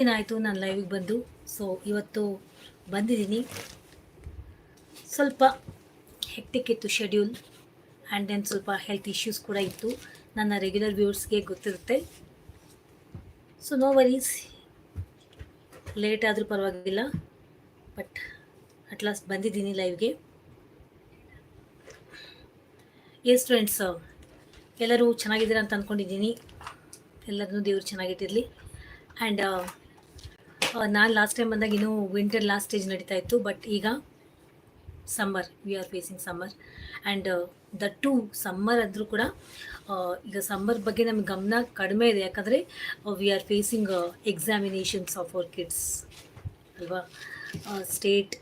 ದಿನ ಆಯಿತು ನಾನು ಲೈವಿಗೆ ಬಂದು. ಸೊ ಇವತ್ತು ಬಂದಿದ್ದೀನಿ. ಸ್ವಲ್ಪ ಹೆಕ್ಟಿಕ್ ಇತ್ತು ಶೆಡ್ಯೂಲ್ ಆ್ಯಂಡ್ ದೆನ್ ಸ್ವಲ್ಪ ಹೆಲ್ತ್ ಇಶ್ಯೂಸ್ ಕೂಡ ಇತ್ತು. ನನ್ನ ರೆಗ್ಯುಲರ್ ವ್ಯೂವರ್ಸ್ಗೆ ಗೊತ್ತಿರುತ್ತೆ. ಸೊ ನೋ ವರೀಸ್ ಲೇಟ್ ಆದರೂ ಪರವಾಗಿಲ್ಲ. ಬಟ್ ಅಟ್ ಲಾಸ್ಟ್ ಬಂದಿದ್ದೀನಿ ಲೈವ್ಗೆ ಎಸ್ ಸ್ಟೂಡೆಂಟ್ಸ್ ಎಲ್ಲರೂ ಚೆನ್ನಾಗಿದ್ದೀರಾ ಅಂತ ಅಂದ್ಕೊಂಡಿದ್ದೀನಿ ಎಲ್ಲರನ್ನೂ ದೇವರು ಚೆನ್ನಾಗಿಟ್ಟಿರಲಿ. ಆ್ಯಂಡ್ ನಾನು ಲಾಸ್ಟ್ ಟೈಮ್ ಬಂದಾಗ ಇನ್ನೂ ವಿಂಟರ್ ಲಾಸ್ಟ್ ಸ್ಟೇಜ್ ನಡೀತಾ ಇತ್ತು ಬಟ್ ಈಗ summer we are facing summer and the to summer ಆದರೂ ಕೂಡ ಆ, ಈಗ ಸಮ್ಮರ್ ಬಗ್ಗೆ ನಮ್ಗೆ ಗಮನ ಕಡಿಮೆ ಇದೆ. ಯಾಕಂದರೆ we are facing examinations of our kids ಅಲ್ವಾ? State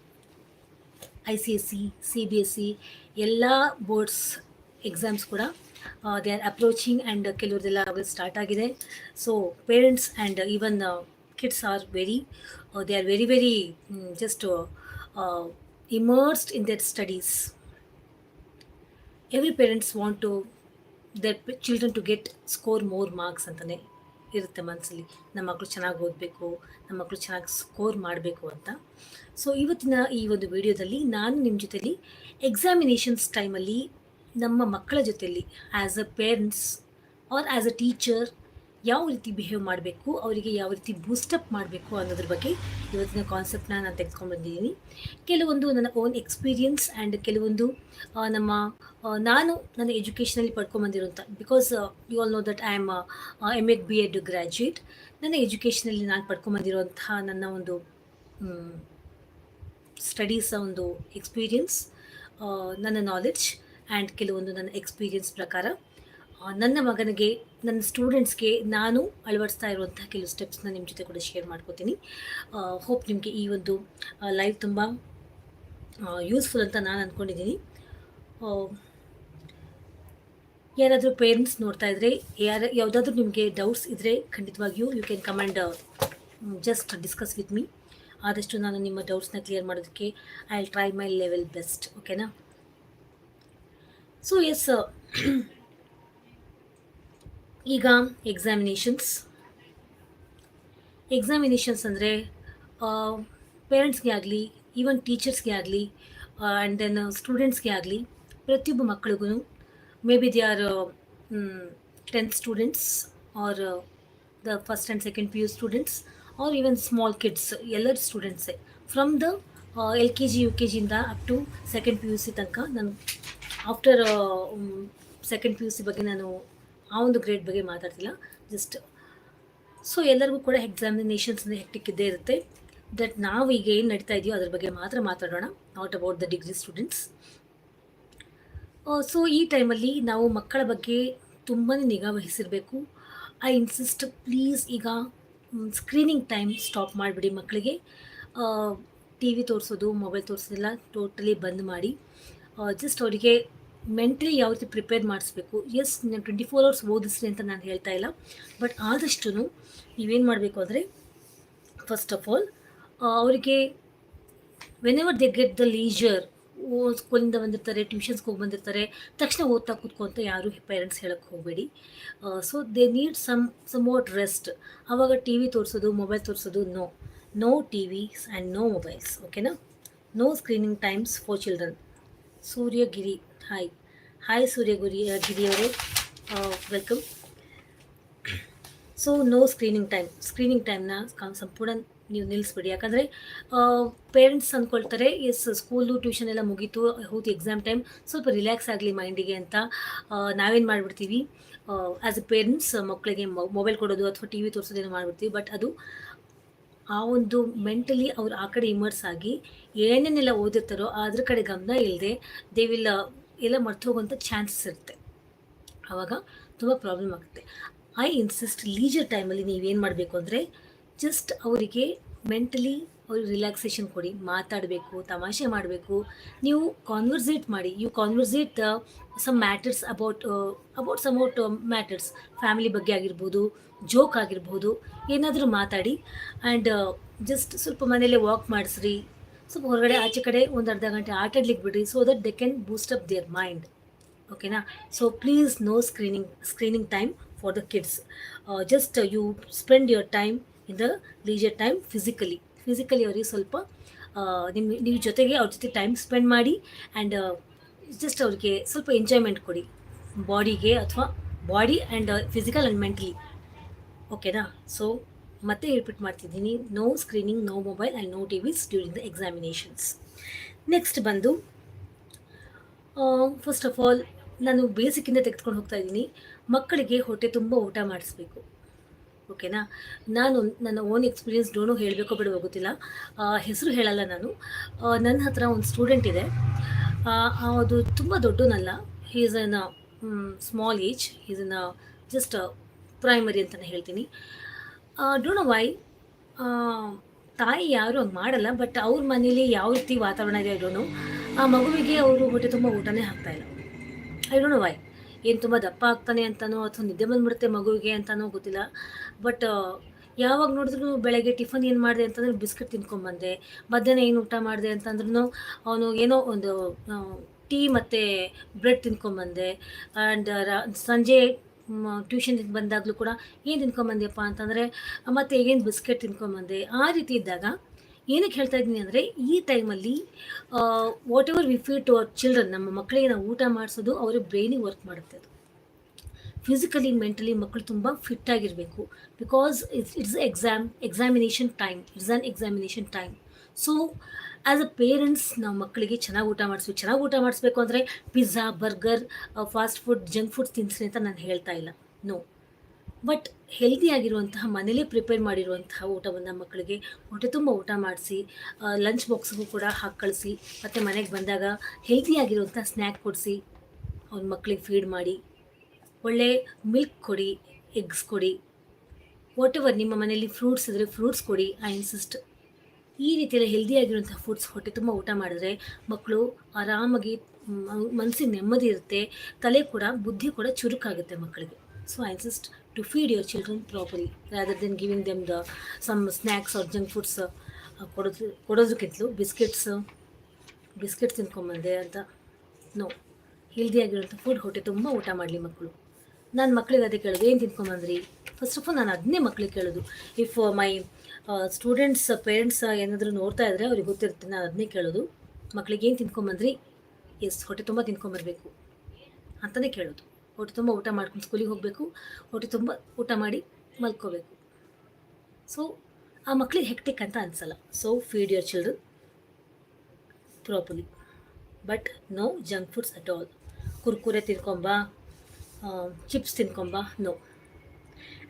I C S C C B S C ಎಲ್ಲ ಬೋರ್ಡ್ಸ್ ಎಕ್ಸಾಮ್ಸ್ ಕೂಡ ದೇ ಆರ್ ಅಪ್ರೋಚಿಂಗ್ ಆ್ಯಂಡ್ ಕೆಲವ್ರದ್ದೆಲ್ಲ ಸ್ಟಾರ್ಟ್ ಆಗಿದೆ. So parents and even kids are very they are very very just immersed in their studies every parents want to their children to get score more marks ಅಂತಲೇ ಇರುತ್ತೆ ಮನಸ್ಸಲ್ಲಿ ನಮ್ಮ ಮಕ್ಕಳು ಚೆನ್ನಾಗಿ ಓದಬೇಕು, ನಮ್ಮ ಮಕ್ಕಳು ಚೆನ್ನಾಗಿ ಸ್ಕೋರ್ ಮಾಡಬೇಕು ಅಂತ. ಸೊ ಇವತ್ತಿನ ಈ ಒಂದು ವಿಡಿಯೋದಲ್ಲಿ ನಾನು ನಿಮ್ಮ ಜೊತೆಲಿ ಎಕ್ಸಾಮಿನೇಷನ್ಸ್ ಟೈಮಲ್ಲಿ ನಮ್ಮ ಮಕ್ಕಳ ಜೊತೆಲಿ as a parents are as a teacher ಯಾವ ರೀತಿ ಬಿಹೇವ್ ಮಾಡಬೇಕು, ಅವರಿಗೆ ಯಾವ ರೀತಿ ಬೂಸ್ಟಪ್ ಮಾಡಬೇಕು ಅನ್ನೋದ್ರ ಬಗ್ಗೆ ಇವತ್ತಿನ ಕಾನ್ಸೆಪ್ಟ್ನ ನಾನು ತೆಗೆದುಕೊಂಡು ಬಂದಿದ್ದೀನಿ. ಕೆಲವೊಂದು ನನ್ನ ಓನ್ ಎಕ್ಸ್ಪೀರಿಯನ್ಸ್ ಆ್ಯಂಡ್ ಕೆಲವೊಂದು ನಮ್ಮ ನಾನು ನನ್ನ ಎಜುಕೇಷನಲ್ಲಿ ಪಡ್ಕೊಂಬಂದಿರೋಂಥ because you all know that I am M Ed B Ed graduate ನನ್ನ ಎಜುಕೇಷನಲ್ಲಿ ನಾನು ಪಡ್ಕೊಂಬಂದಿರುವಂತಹ ನನ್ನ ಒಂದು ಸ್ಟಡೀಸ್ ಒಂದು ಎಕ್ಸ್ಪೀರಿಯನ್ಸ್ ನನ್ನ ನಾಲೆಡ್ಜ್ ಆ್ಯಂಡ್ ಕೆಲವೊಂದು ನನ್ನ ಎಕ್ಸ್ಪೀರಿಯನ್ಸ್ ಪ್ರಕಾರ ನನ್ನ ಮಗನಿಗೆ, ನನ್ನ ಸ್ಟೂಡೆಂಟ್ಸ್ಗೆ ನಾನು ಅಳವಡಿಸ್ತಾ ಇರುವಂತಹ ಕೆಲವು ಸ್ಟೆಪ್ಸ್ನ ನಿಮ್ಮ ಜೊತೆ ಕೂಡ ಶೇರ್ ಮಾಡ್ಕೋತೀನಿ. ಹೋಪ್ ನಿಮಗೆ ಈ ಒಂದು ಲೈವ್ ತುಂಬ ಯೂಸ್ಫುಲ್ ಅಂತ ನಾನು ಅಂದ್ಕೊಂಡಿದ್ದೀನಿ ಯಾರಾದರೂ ಪೇರೆಂಟ್ಸ್ ನೋಡ್ತಾ ಇದ್ದರೆ ಯಾರ, ಯಾವುದಾದ್ರೂ ನಿಮಗೆ ಡೌಟ್ಸ್ ಇದ್ದರೆ ಖಂಡಿತವಾಗಿಯೂ you can come and just discuss with me ಆದಷ್ಟು ನಾನು ನಿಮ್ಮ ಡೌಟ್ಸ್ನ ಕ್ಲಿಯರ್ ಮಾಡೋದಕ್ಕೆ I try my level best ಓಕೆನಾ ಸೊ ಎಸ್ ಈಗ ಎಕ್ಸಾಮಿನೇಷನ್ಸ್ ಎಕ್ಸಾಮಿನೇಷನ್ಸ್ ಅಂದರೆ ಪೇರೆಂಟ್ಸ್ಗೆ ಆಗಲಿ ಈವನ್ ಟೀಚರ್ಸ್ಗೆ ಆಗಲಿ ಆ್ಯಂಡ್ ದೆನ್ ಸ್ಟೂಡೆಂಟ್ಸ್ಗೆ ಆಗಲಿ, ಪ್ರತಿಯೊಬ್ಬ ಮಕ್ಕಳಿಗೂ maybe they are tenth students are the first and second P U students are even small kids ಎಲ್ಲರ ಸ್ಟೂಡೆಂಟ್ಸೇ from the L K G U K ಜಿಯಿಂದ up to second P U C ತನಕ ನಾನು after second P U C ಬಗ್ಗೆ ನಾನು ಆ ಒಂದು grade ಬಗ್ಗೆ ಮಾತಾಡ್ತಿಲ್ಲ. Just so ಎಲ್ಲರಿಗೂ ಕೂಡ ಎಕ್ಸಾಮಿನೇಷನ್ಸ್ ಹೆಕ್ಟಿಕ್ ಇದ್ದೇ ಇರುತ್ತೆ. ದಟ್ ನಾವು ಈಗ ಏನು ನಡೀತಾ ಇದೆಯೋ ಅದ್ರ ಬಗ್ಗೆ ಮಾತ್ರ ಮಾತಾಡೋಣ. Not about the degree students so ಈ ಟೈಮಲ್ಲಿ ನಾವು ಮಕ್ಕಳ ಬಗ್ಗೆ ತುಂಬಾ ನಿಗಾ ವಹಿಸಿರಬೇಕು. ಐ ಇನ್ಸಿಸ್ಟ್ ಪ್ಲೀಸ್ ಈಗ ಸ್ಕ್ರೀನಿಂಗ್ ಟೈಮ್ ಸ್ಟಾಪ್ ಮಾಡಿಬಿಡಿ ಮಕ್ಕಳಿಗೆ. ಟಿ ವಿ ತೋರಿಸೋದು ಮೊಬೈಲ್ ತೋರಿಸೋದೆಲ್ಲ ಟೋಟಲಿ ಬಂದ್ ಮಾಡಿ. ಜಸ್ಟ್ ಅವರಿಗೆ ಮೆಂಟಲಿ ಯಾವ ರೀತಿ ಪ್ರಿಪೇರ್ ಮಾಡಿಸ್ಬೇಕು? ಎಸ್ ನಾನು ಟ್ವೆಂಟಿ ಫೋರ್ ಅವರ್ಸ್ ಓದಿಸ್ರಿ ಅಂತ ನಾನು ಹೇಳ್ತಾ ಇಲ್ಲ. ಬಟ್ ಆದಷ್ಟು ನೀವೇನು ಮಾಡಬೇಕು ಅಂದರೆ ಫಸ್ಟ್ ಆಫ್ ಆಲ್ ಅವರಿಗೆ whenever they get the leisure ಸ್ಕೂಲಿಂದ ಬಂದಿರ್ತಾರೆ ಟ್ಯೂಷನ್ಸ್ಗೆ ಹೋಗಿ ಬಂದಿರ್ತಾರೆ ತಕ್ಷಣ ಓದ್ತಾ ಕೂತ್ಕೊಂತ ಯಾರು ಪೇರೆಂಟ್ಸ್ ಹೇಳಕ್ಕೆ ಹೋಗಬೇಡಿ. So they need some some what rest ಆವಾಗ ಟಿ ವಿ ತೋರಿಸೋದು ಮೊಬೈಲ್ ತೋರಿಸೋದು no no T Vs and no mobiles ಓಕೆನಾ no screening times for children Suryagiri. Hi hi Suryagiri ಗಿರಿಯವರು. Welcome so no screening time screening ಟೈಮ್ನ ಸಂಪೂರ್ಣ ನೀವು ನಿಲ್ಲಿಸ್ಬಿಡಿ. ಯಾಕಂದರೆ parents ಅಂದ್ಕೊಳ್ತಾರೆ ಎಸ್ ಸ್ಕೂಲು ಟ್ಯೂಷನ್ ಎಲ್ಲ ಮುಗೀತು. ಹೌದು ಎಕ್ಸಾಮ್ ಟೈಮ್ ಸ್ವಲ್ಪ ರಿಲ್ಯಾಕ್ಸ್ ಆಗಲಿ ಮೈಂಡಿಗೆ ಅಂತ ನಾವೇನು ಮಾಡಿಬಿಡ್ತೀವಿ? ಆ್ಯಸ್ ಎ ಪೇರೆಂಟ್ಸ್ ಮಕ್ಕಳಿಗೆ ಮೊಬೈಲ್ ಕೊಡೋದು ಅಥವಾ ಟಿ ವಿ ತೋರಿಸೋದೇನೋ ಮಾಡಿಬಿಡ್ತೀವಿ. ಬಟ್ ಅದು ಆ ಒಂದು ಮೆಂಟಲಿ ಅವ್ರು ಆ ಕಡೆ ಇಮರ್ಸ್ ಆಗಿ ಏನೇನೆಲ್ಲ ಓದಿರ್ತಾರೋ ಅದ್ರ ಕಡೆ ಗಮನ ಇಲ್ಲದೆ ದೇ ವಿಲ್ ಎಲ್ಲ ಮರ್ತು ಹೋಗುವಂಥ ಚಾನ್ಸಸ್ ಇರುತ್ತೆ. ಆವಾಗ ತುಂಬ ಪ್ರಾಬ್ಲಮ್ ಆಗುತ್ತೆ. ಐ ಇನ್ಸಿಸ್ಟ್ ಲೀಜರ್ ಟೈಮಲ್ಲಿ ನೀವೇನು ಮಾಡಬೇಕು ಅಂದರೆ ಜಸ್ಟ್ ಅವರಿಗೆ ಮೆಂಟಲಿ ಅವ್ರಿಗೆ ರಿಲ್ಯಾಕ್ಸೇಷನ್ ಕೊಡಿ, ಮಾತಾಡಬೇಕು, ತಮಾಷೆ ಮಾಡಬೇಕು. ನೀವು ಕಾನ್ವರ್ಸೇಟ್ ಮಾಡಿ you conversate some matters about about some out matters family ಬಗ್ಗೆ ಆಗಿರ್ಬೋದು ಜೋಕ್ ಆಗಿರ್ಬೋದು, ಏನಾದರೂ ಮಾತಾಡಿ ಆ್ಯಂಡ್ ಜಸ್ಟ್ ಸ್ವಲ್ಪ ಮನೇಲೆ ವಾಕ್ ಮಾಡಿಸ್ರಿ. ಸ್ವಲ್ಪ ಹೊರಗಡೆ, ಆಚೆ ಕಡೆ ಒಂದು ಅರ್ಧ ಗಂಟೆ ಆಟಾಡ್ಲಿಕ್ಕೆ ಬಿಡ್ರಿ so that they can boost up their mind ಓಕೆನಾ so please no screening screening time for the kids just you spend your time in the leisure time physically physically ಅವರಿಗೆ ಸ್ವಲ್ಪ ನಿಮ್ಮ ನೀವು ಜೊತೆಗೆ ಅವ್ರ ಜೊತೆ ಟೈಮ್ ಸ್ಪೆಂಡ್ ಮಾಡಿ ಆ್ಯಂಡ್ ಜಸ್ಟ್ ಅವ್ರಿಗೆ ಸ್ವಲ್ಪ ಎಂಜಾಯ್ಮೆಂಟ್ ಕೊಡಿ. ಬಾಡಿಗೆ ಅಥವಾ body and physical and mentally ಓಕೆನಾ ಸೊ ಮತ್ತೆ ರಿಪೀಟ್ ಮಾಡ್ತಿದ್ದೀನಿ. No screening no mobile and no T Vs during the examinations next ಬಂದು ಫಸ್ಟ್ ಆಫ್ ಆಲ್ ನಾನು ಬೇಸಿಕ್ಕಿಂದ ತೆಗೆದುಕೊಂಡು ಹೋಗ್ತಾ ಇದ್ದೀನಿ. ಮಕ್ಕಳಿಗೆ ಹೊಟ್ಟೆ ತುಂಬ ಊಟ ಮಾಡಿಸ್ಬೇಕು. ಓಕೆನಾ? ನಾನು ನನ್ನ ಓನ್ ಎಕ್ಸ್ಪೀರಿಯನ್ಸ್ ಡೋನು ಹೇಳಬೇಕೋ ಬಿಡೋ ಗೊತ್ತಿಲ್ಲ. ಹೆಸರು ಹೇಳಲ್ಲ ನಾನು. ನನ್ನ ಹತ್ರ ಒಂದು ಸ್ಟೂಡೆಂಟ್ ಇದೆ. ಅದು ತುಂಬ ದೊಡ್ಡನಲ್ಲ. Is in small age is in just primary ಅಂತಲೇ ಹೇಳ್ತೀನಿ. ಡೋಂಟ್ ನೋ ವೈ ತಾಯಿ ಯಾರು ಹಂಗೆ ಮಾಡಲ್ಲ ಬಟ್ ಅವ್ರ ಮನೇಲಿ ಯಾವ ರೀತಿ ವಾತಾವರಣ ಇದೆ ಡೋನು ಆ ಮಗುವಿಗೆ ಅವರು ಹೊಟ್ಟೆ ತುಂಬ ಊಟನೇ ಹಾಕ್ತಾಯಿಲ್ಲ ಐ ಡೋಂಟ್ ನೋ ವೈ ಏನು ತುಂಬ ದಪ್ಪ ಆಗ್ತಾನೆ ಅಂತನೋ ಅಥವಾ ನಿದ್ದೆ ಬಂದ್ಬಿಡುತ್ತೆ ಮಗುವಿಗೆ ಅಂತನೋ ಗೊತ್ತಿಲ್ಲ. ಬಟ್ ಯಾವಾಗ ನೋಡಿದ್ರು ಬೆಳಗ್ಗೆ ಟಿಫನ್ ಏನು ಮಾಡಿದೆ ಅಂತಂದ್ರೆ ಬಿಸ್ಕೆಟ್ ತಿನ್ಕೊಂಬಂದೆ. ಮಧ್ಯಾಹ್ನ ಏನು ಊಟ ಮಾಡಿದೆ ಅಂತಂದ್ರೂ ಅವನು ಏನೋ ಒಂದು ಟೀ ಮತ್ತು ಬ್ರೆಡ್ ತಿನ್ಕೊಂಬಂದೆ. ಆ್ಯಂಡ್ ಸಂಜೆ ಟ್ಯೂಷನ್ ಬಂದಾಗಲೂ ಕೂಡ ಏನು ತಿನ್ಕೊಂಬಂದ್ಯಪ್ಪ ಅಂತಂದರೆ ಮತ್ತೆ ಏನು ಬಿಸ್ಕೆಟ್ ತಿನ್ಕೊಂಬಂದೆ. ಆ ರೀತಿ ಇದ್ದಾಗ ಏನಕ್ಕೆ ಹೇಳ್ತಾ ಇದ್ದೀನಿ ಅಂದರೆ ಈ ಟೈಮಲ್ಲಿ whatever we feed to our children ನಮ್ಮ ಮಕ್ಕಳಿಗೆ ನಾವು ಊಟ ಮಾಡಿಸೋದು ಅವರ ಬ್ರೈನಿಗೆ ವರ್ಕ್ ಮಾಡುತ್ತೆ ಅದು. ಫಿಸಿಕಲಿ ಮೆಂಟಲಿ ಮಕ್ಕಳು ತುಂಬ ಫಿಟ್ ಆಗಿರಬೇಕು. Because it's it's exam examination time it's on examination time so as a parents ನಾವು ಮಕ್ಕಳಿಗೆ ಚೆನ್ನಾಗಿ ಊಟ ಮಾಡಿಸ್ಬೇಕು. ಚೆನ್ನಾಗಿ ಊಟ ಮಾಡಿಸ್ಬೇಕು ಅಂದರೆ pizza burger fast food junk food ತಿನ್ಸಿ ಅಂತ ನಾನು ಹೇಳ್ತಾ ಇಲ್ಲ. ನೋ ಬಟ್ ಹೆಲ್ದಿಯಾಗಿರುವಂತಹ ಮನೇಲೇ ಪ್ರಿಪೇರ್ ಮಾಡಿರುವಂತಹ ಊಟವನ್ನು ಮಕ್ಕಳಿಗೆ ಹೊಟ್ಟೆ ತುಂಬ ಊಟ ಮಾಡಿಸಿ ಲಂಚ್ ಬಾಕ್ಸ್ಗೂ ಕೂಡ ಹಾಕಿ ಕಳಿಸಿ, ಮತ್ತು ಮನೆಗೆ ಬಂದಾಗ ಹೆಲ್ದಿಯಾಗಿರುವಂಥ ಸ್ನ್ಯಾಕ್ ಕೊಡಿಸಿ ಅವ್ರ ಮಕ್ಕಳಿಗೆ ಫೀಡ್ ಮಾಡಿ, ಒಳ್ಳೆ ಮಿಲ್ಕ್ ಕೊಡಿ ಎಗ್ಸ್ ಕೊಡಿ ವಾಟ್ ಎವರ್ ನಿಮ್ಮ ಮನೆಯಲ್ಲಿ ಫ್ರೂಟ್ಸ್ ಇದ್ದರೆ ಫ್ರೂಟ್ಸ್ ಕೊಡಿ ಐ ಇನ್ಸಿಸ್ಟ್ ಈ ರೀತಿಯಲ್ಲಿ ಹೆಲ್ದಿಯಾಗಿರುವಂಥ ಫುಡ್ಸ್ ಹೊಟ್ಟೆ ತುಂಬ ಊಟ ಮಾಡಿದ್ರೆ ಮಕ್ಕಳು ಆರಾಮಾಗಿ ಮನಸ್ಸಿಗೆ ನೆಮ್ಮದಿ ಇರುತ್ತೆ, ತಲೆ ಕೂಡ, ಬುದ್ಧಿ ಕೂಡ ಚುರುಕಾಗುತ್ತೆ ಮಕ್ಕಳಿಗೆ. So I insist to feed your children properly rather then giving them the some snacks or junk foods ಕೊಡೋದು, ಕೊಡೋದಕ್ಕಿಂತಲೂ ಬಿಸ್ಕೆಟ್ಸ್ ಬಿಸ್ಕೆಟ್ ತಿನ್ಕೊಂಬಂದೆ ಅಂತ. ನೋ ಹೆಲ್ದಿಯಾಗಿರುವಂಥ ಫುಡ್ ಹೊಟ್ಟೆ ತುಂಬ ಊಟ ಮಾಡಲಿ ಮಕ್ಕಳು. ನಾನು ಮಕ್ಕಳಿಗೆ ಅದೇ ಕೇಳೋದು, ಏನು ತಿನ್ಕೊಂಬಂದ್ರಿ? ಫಸ್ಟ್ ಆಫ್ ಆಲ್ ನಾನು ಅದನ್ನೇ ಮಕ್ಕಳಿಗೆ ಕೇಳೋದು. ಇಫ್ ಮೈ ಸ್ಟೂಡೆಂಟ್ಸ್ ಪೇರೆಂಟ್ಸ್ ಏನಾದರೂ ನೋಡ್ತಾ ಇದ್ದರೆ ಅವ್ರಿಗೆ ಗೊತ್ತಿರುತ್ತೆ, ನಾನು ಅದನ್ನೇ ಕೇಳೋದು. ಮಕ್ಕಳಿಗೆ ಏನು ತಿನ್ಕೊಂಬಂದ್ರಿ? ಎಸ್ ಹೊಟ್ಟೆ ತುಂಬ ತಿನ್ಕೊಂಬರ್ಬೇಕು. ಅಂತಲೇ ಕೇಳೋದು. ಹೊಟ್ಟೆ ತುಂಬ ಊಟ ಮಾಡ್ಕೊಂಡು ಸ್ಕೂಲಿಗೆ ಹೋಗಬೇಕು. ಹೊಟ್ಟೆ ತುಂಬ ಊಟ ಮಾಡಿ ಮಲ್ಕೋಬೇಕು. ಸೊ ಆ ಮಕ್ಕಳಿಗೆ ಹೆಕ್ಟಿಕ್ ಅಂತ ಅನ್ಸಲ್ಲ. So feed your children properly but no junk foods at all Kurkure ತಿನ್ಕೊಂಬ chips ತಿನ್ಕೊಂಬ no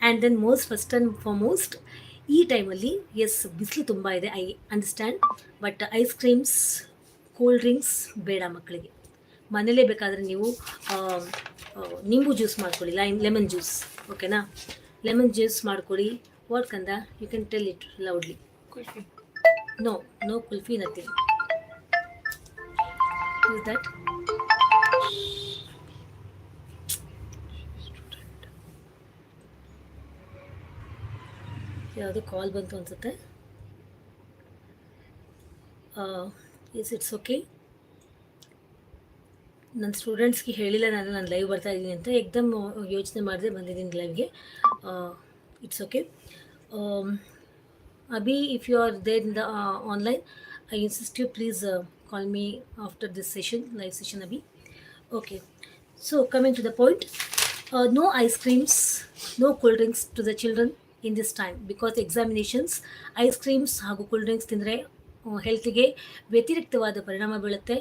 and then most first and foremost ಈ ಟೈಮಲ್ಲಿ ಎಸ್ ಬಿಸಿಲು ತುಂಬ ಇದೆ I understand but ice creams cool drinks ಬೇಡ ಮಕ್ಕಳಿಗೆ ಮನೇಲೇ ಬೇಕಾದರೆ ನೀವು ನಿಂಬು ಜ್ಯೂಸ್ ಮಾಡ್ಕೊಳ್ಳಿ ಲೈಮ್ ಲೆಮನ್ ಜ್ಯೂಸ್ ಓಕೆನಾ ಲೆಮನ್ ಜ್ಯೂಸ್ ಮಾಡ್ಕೊಳ್ಳಿ ವಾಟ್ ಕಂದ you can tell it loudly no no kulfi nothing is that ಯಾವುದೋ ಕಾಲ್ ಬಂತು ಅನ್ಸುತ್ತೆ. ಇಸ್ ಇಟ್ಸ್ ಓಕೆ ನನ್ನ ಸ್ಟೂಡೆಂಟ್ಸ್ಗೆ ಹೇಳಿಲ್ಲ, ನಾನು ನಾನು ಲೈವ್ ಬರ್ತಾ ಇದ್ದೀನಿ ಅಂತ ಎಕ್ದಮ್ ಯೋಚನೆ ಮಾಡಿದೆ ಬಂದಿದ್ದೀನಿ ಲೈವ್ಗೆ it's okay Abhi if you are there in the online I insist you please call me after this session live session Abhi okay so coming to the point no ice creams no cool drinks to the children in this time because examinations ice creams ಹಾಗೂ cool drinks ತಿಂದರೆ ಹೆಲ್ತಿಗೆ ವ್ಯತಿರಿಕ್ತವಾದ ಪರಿಣಾಮ ಬೀಳುತ್ತೆ.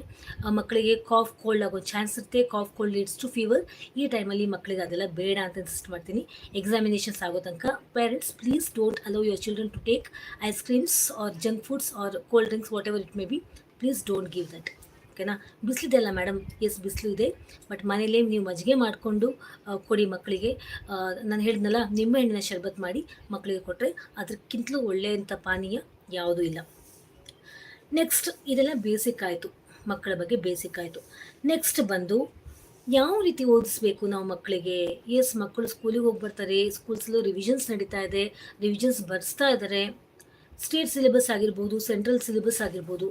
ಮಕ್ಕಳಿಗೆ cough, cold ಆಗೋ chance ಇರುತ್ತೆ. Cough, cold leads to fever ಈ ಟೈಮಲ್ಲಿ ಮಕ್ಕಳಿಗೆ ಅದೆಲ್ಲ ಬೇಡ ಅಂತ ಇನ್ಸಿಸ್ಟ್ ಮಾಡ್ತೀನಿ. ಎಕ್ಸಾಮಿನೇಷನ್ಸ್ ಆಗೋ ತನಕ parents please don't allow your children to take ice creams or junk foods or cold drinks whatever it may be please don't give that ಓಕೆನಾ ಬಿಸಿಲಿದೆಯಲ್ಲ ಮೇಡಮ್ ಎಸ್ ಬಿಸಿಲು ಇದೆ. ಬಟ್ ಮನೇಲೇ ನೀವು ಮಜ್ಜಿಗೆ ಮಾಡಿಕೊಂಡು ಕೊಡಿ ಮಕ್ಕಳಿಗೆ. ನಾನು ಹೇಳಿದ್ನಲ್ಲ ನಿಂಬೆಹಣ್ಣಿನ ಶರ್ಬತ್ ಮಾಡಿ ಮಕ್ಕಳಿಗೆ ಕೊಟ್ಟರೆ ಅದಕ್ಕಿಂತಲೂ ಒಳ್ಳೆಯಂಥ ಪಾನೀಯ ಯಾವುದೂ ಇಲ್ಲ. ನೆಕ್ಸ್ಟ್ ಇದೆಲ್ಲ ಬೇಸಿಕ್ ಆಯಿತು. ಮಕ್ಕಳ ಬಗ್ಗೆ ಬೇಸಿಕ್ ಆಯಿತು. ನೆಕ್ಸ್ಟ್ ಬಂದು ಯಾವ ರೀತಿ ಓದಿಸ್ಬೇಕು ನಾವು ಮಕ್ಕಳಿಗೆ? ಎಸ್ ಮಕ್ಕಳು ಸ್ಕೂಲಿಗೆ ಹೋಗಿ ಬರ್ತಾರೆ. ಸ್ಕೂಲ್ಸಲ್ಲೂ ರಿವಿಷನ್ಸ್ ನಡೀತಾ ಇದೆ. ರಿವಿಷನ್ಸ್ ಬರೆಸ್ತಾ ಇದ್ದಾರೆ ಸ್ಟೇಟ್ ಸಿಲೆಬಸ್ ಆಗಿರ್ಬೋದು ಸೆಂಟ್ರಲ್ ಸಿಲೆಬಸ್ ಆಗಿರ್ಬೋದು.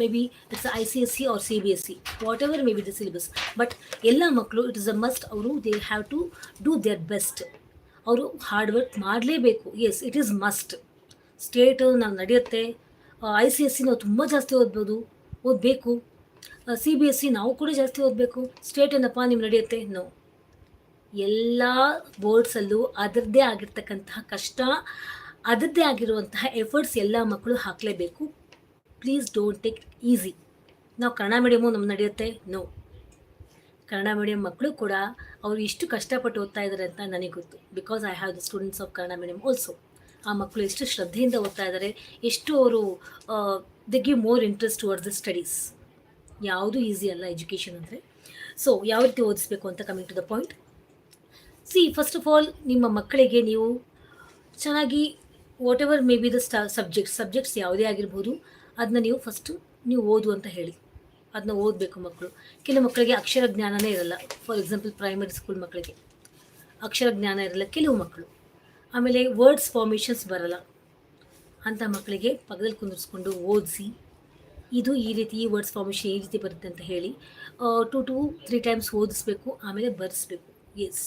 Maybe it's I C S C or C B S C whatever may be the syllabus but ಎಲ್ಲ ಮಕ್ಕಳು ಇಟ್ ಇಸ್ ಅ ಮಸ್ಟ್ ಅವರು they have to do their best ಅವರು hard work ಮಾಡಲೇಬೇಕು. Yes it is must state ನಾವು ನಡೆಯುತ್ತೆ. I C S C ನಾವು ತುಂಬ ಜಾಸ್ತಿ ಓದ್ಬೋದು, ಓದಬೇಕು. ಸಿ ಬಿ ಎಸ್ ಸಿ ನಾವು ಕೂಡ ಜಾಸ್ತಿ ಓದಬೇಕು. ಸ್ಟೇಟ್ ಏನಪ್ಪ ನೀವು ನಡೆಯುತ್ತೆ? ನೋ ಎಲ್ಲ ಬೋರ್ಡ್ಸಲ್ಲೂ ಅದರದ್ದೇ ಆಗಿರ್ತಕ್ಕಂತಹ ಕಷ್ಟ, ಅದರದ್ದೇ ಆಗಿರುವಂತಹ ಎಫರ್ಟ್ಸ್ ಎಲ್ಲ ಮಕ್ಕಳು ಹಾಕಲೇಬೇಕು. ಪ್ಲೀಸ್ ಡೋಂಟ್ ಟೇಕ್ ಈಸಿ ನಾವು ಕನ್ನಡ ಮೀಡಿಯಮು ನಮ್ಮ ನಡೆಯುತ್ತೆ? ನೋ ಕನ್ನಡ ಮೀಡಿಯಂ ಮಕ್ಕಳು ಕೂಡ ಅವರು ಇಷ್ಟು ಕಷ್ಟಪಟ್ಟು ಓದ್ತಾ ಇದ್ದಾರೆ ಅಂತ ನನಗೆ ಗೊತ್ತು. Because I have the students of Kannada medium also ಆ ಮಕ್ಕಳು ಎಷ್ಟು ಶ್ರದ್ಧೆಯಿಂದ ಓದ್ತಾ ಇದ್ದಾರೆ ಎಷ್ಟು ಅವರು they give more interest towards the studies ಯಾವುದು ಈಸಿ ಅಲ್ಲ ಎಜುಕೇಷನ್ ಅಂದರೆ. ಸೊ ಯಾವ ರೀತಿ ಓದಿಸ್ಬೇಕು ಅಂತ coming to the point see first of all ನಿಮ್ಮ ಮಕ್ಕಳಿಗೆ ನೀವು ಚೆನ್ನಾಗಿ whatever may be the ಸ್ಟಾ ಸಬ್ಜೆಕ್ಟ್ಸ್ ಸಬ್ಜೆಕ್ಟ್ಸ್ ಯಾವುದೇ ಆಗಿರ್ಬೋದು ಅದನ್ನ ನೀವು ಫಸ್ಟು ನೀವು ಓದು ಅಂತ ಹೇಳಿ. ಅದನ್ನ ಓದಬೇಕು ಮಕ್ಕಳು. ಕೆಲವು ಮಕ್ಕಳಿಗೆ ಅಕ್ಷರ ಜ್ಞಾನನೇ ಇರಲ್ಲ. ಫಾರ್ ಎಕ್ಸಾಂಪಲ್ ಪ್ರೈಮರಿ ಸ್ಕೂಲ್ ಮಕ್ಕಳಿಗೆ ಅಕ್ಷರ ಜ್ಞಾನ ಇರಲ್ಲ, ಕೆಲವು ಮಕ್ಕಳು. ಆಮೇಲೆ ವರ್ಡ್ಸ್ ಫಾರ್ಮೇಷನ್ಸ್ ಬರಲ್ಲ. ಅಂಥ ಮಕ್ಕಳಿಗೆ ಪಕ್ಕದಲ್ಲಿ ಕುಂದಿರಿಸ್ಕೊಂಡು ಓದಿಸಿ, ಇದು ಈ ರೀತಿ ಈ ವರ್ಡ್ಸ್ ಫಾರ್ಮೇಷನ್ ಈ ರೀತಿ ಬರುತ್ತೆ ಅಂತ ಹೇಳಿ ಟು ಟು ತ್ರೀ ಟೈಮ್ಸ್ ಓದಿಸ್ಬೇಕು, ಆಮೇಲೆ ಬರೆಸ್ಬೇಕು. Yes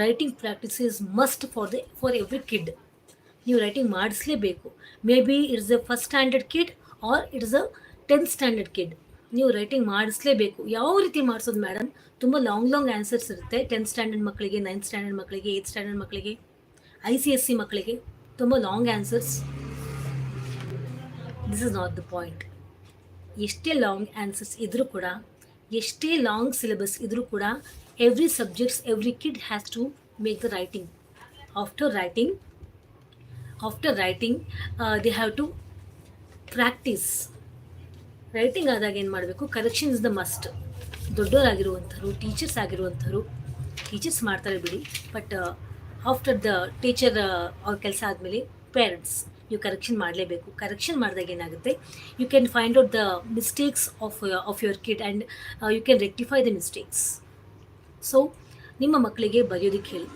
writing practice is must for the for every kid ನೀವು writing ಮಾಡಿಸ್ಲೇಬೇಕು. May be it's a first standard kid or it's a tenth standard kid ನೀವು ರೈಟಿಂಗ್ ಮಾಡಿಸ್ಲೇಬೇಕು. ಯಾವ ರೀತಿ ಮಾಡಿಸೋದು ಮೇಡಮ್ ತುಂಬ ಲಾಂಗ್ ಲಾಂಗ್ ಆನ್ಸರ್ಸ್ ಇರುತ್ತೆ. ಟೆಂತ್ ಸ್ಟ್ಯಾಂಡರ್ಡ್ ಮಕ್ಕಳಿಗೆ ninth standard ಮಕ್ಕಳಿಗೆ ಏಯ್ತ್ ಸ್ಟ್ಯಾಂಡರ್ಡ್ ಮಕ್ಕಳಿಗೆ. ಐ ಸಿ ಎಸ್ ಸಿ ಮಕ್ಕಳಿಗೆ ತುಂಬ long answers this is not the point ಎಷ್ಟೇ ಲಾಂಗ್ ಆನ್ಸರ್ಸ್ ಇದ್ದರೂ ಕೂಡ, ಎಷ್ಟೇ ಲಾಂಗ್ ಸಿಲೆಬಸ್ ಇದ್ದರೂ ಕೂಡ every subjects every kid has to make the writing after writing after writing they have to practise writing ಆದಾಗ ಏನು ಮಾಡಬೇಕು? ಕರೆಕ್ಷನ್ ಇಸ್ ದ ಮಸ್ಟ್ ದೊಡ್ಡವರಾಗಿರುವಂಥವ್ರು ಟೀಚರ್ಸ್ ಆಗಿರುವಂಥವ್ರು ಟೀಚರ್ಸ್ ಮಾಡ್ತಾರೆ ಬಿಡಿ. ಬಟ್ ಆಫ್ಟರ್ ದ ಟೀಚರ್ ಅವ್ರ ಕೆಲಸ ಆದಮೇಲೆ ಪೇರೆಂಟ್ಸ್ ನೀವು ಕರೆಕ್ಷನ್ ಮಾಡಲೇಬೇಕು. ಕರೆಕ್ಷನ್ ಮಾಡಿದಾಗ ಏನಾಗುತ್ತೆ? You can find out the mistakes of of your kid and you can rectify the mistakes so ನಿಮ್ಮ ಮಕ್ಕಳಿಗೆ ಬರೆಯೋದಕ್ಕೆ ಹೇಳಿ.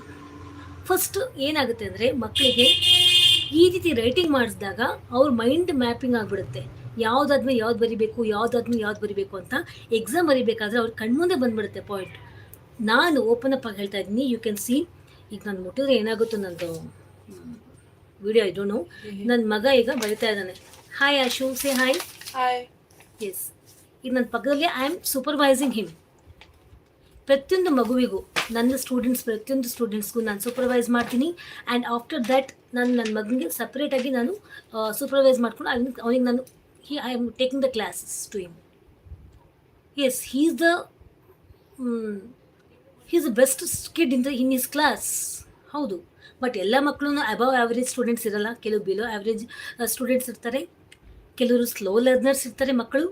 ಫಸ್ಟ್ ಏನಾಗುತ್ತೆ ಅಂದರೆ, ಮಕ್ಕಳಿಗೆ ಈ ರೀತಿ ರೈಟಿಂಗ್ ಮಾಡಿಸಿದಾಗ ಅವ್ರ ಮೈಂಡ್ ಮ್ಯಾಪಿಂಗ್ ಆಗಿಬಿಡುತ್ತೆ. ಯಾವುದಾದ್ಮೇಲೆ ಯಾವ್ದು ಬರಿಬೇಕು, ಯಾವುದಾದ್ಮೇಲೆ ಯಾವ್ದು ಬರಿಬೇಕು ಅಂತ ಎಕ್ಸಾಮ್ ಬರಿಬೇಕಾದ್ರೆ ಅವ್ರ ಕಣ್ಮುಂದೆ ಬಂದ್ಬಿಡುತ್ತೆ ಪಾಯಿಂಟ್ ನಾನು ಓಪನ್ ಅಪ್ ಆಗಿ ಹೇಳ್ತಾ ಇದ್ದೀನಿ ಯು ಕ್ಯಾನ್ ಸಿ ಈಗ ನಾನು ಮುಟ್ಟಿದ್ರೆ ಏನಾಗುತ್ತೋ ನಂದು ವಿಡಿಯೋ ಐ ಡೋಂಟ್ ನೋ ನನ್ನ ಮಗ ಈಗ ಬರಿತಾ ಇದ್ದಾನೆ. ಹಾಯ್ ಆಶು ಸೇ ಹಾಯ್ ಹಾಯ್ ಎಸ್ ಈಗ ನನ್ನ ಪಕ್ಕದಲ್ಲಿ ಐ ಆಮ್ ಸೂಪರ್ವೈಸಿಂಗ್ ಹಿಮ್ ಪ್ರತಿಯೊಂದು ಮಗುವಿಗೂ ನನ್ನ ಸ್ಟೂಡೆಂಟ್ಸ್ ಪ್ರತಿಯೊಂದು ಸ್ಟೂಡೆಂಟ್ಸ್ಗೂ ನಾನು ಸೂಪರ್ವೈಸ್ ಮಾಡ್ತೀನಿ. ಆ್ಯಂಡ್ ಆಫ್ಟರ್ ದಟ್ ನಾನು ನನ್ನ ಮಗನಿಗೆ ಸಪ್ರೇಟಾಗಿ ನಾನು ಸೂಪರ್ವೈಸ್ ಮಾಡ್ಕೊಂಡು ಅವನಿಗೆ ಅವನಿಗೆ ನಾನು he I am taking the classes to him as he is the is best kid in the in his class ಹೌದು. ಬಟ್ ಎಲ್ಲ ಮಕ್ಕಳು ಅಬವ್ ಆ್ಯಾವ್ರೇಜ್ ಸ್ಟೂಡೆಂಟ್ಸ್ ಇರಲ್ಲ. ಕೆಲವು ಬಿಲೋ ಆ್ಯಾವ್ರೇಜ್ ಸ್ಟೂಡೆಂಟ್ಸ್ ಇರ್ತಾರೆ. ಕೆಲವರು ಸ್ಲೋ ಲರ್ನರ್ಸ್ ಇರ್ತಾರೆ ಮಕ್ಕಳು.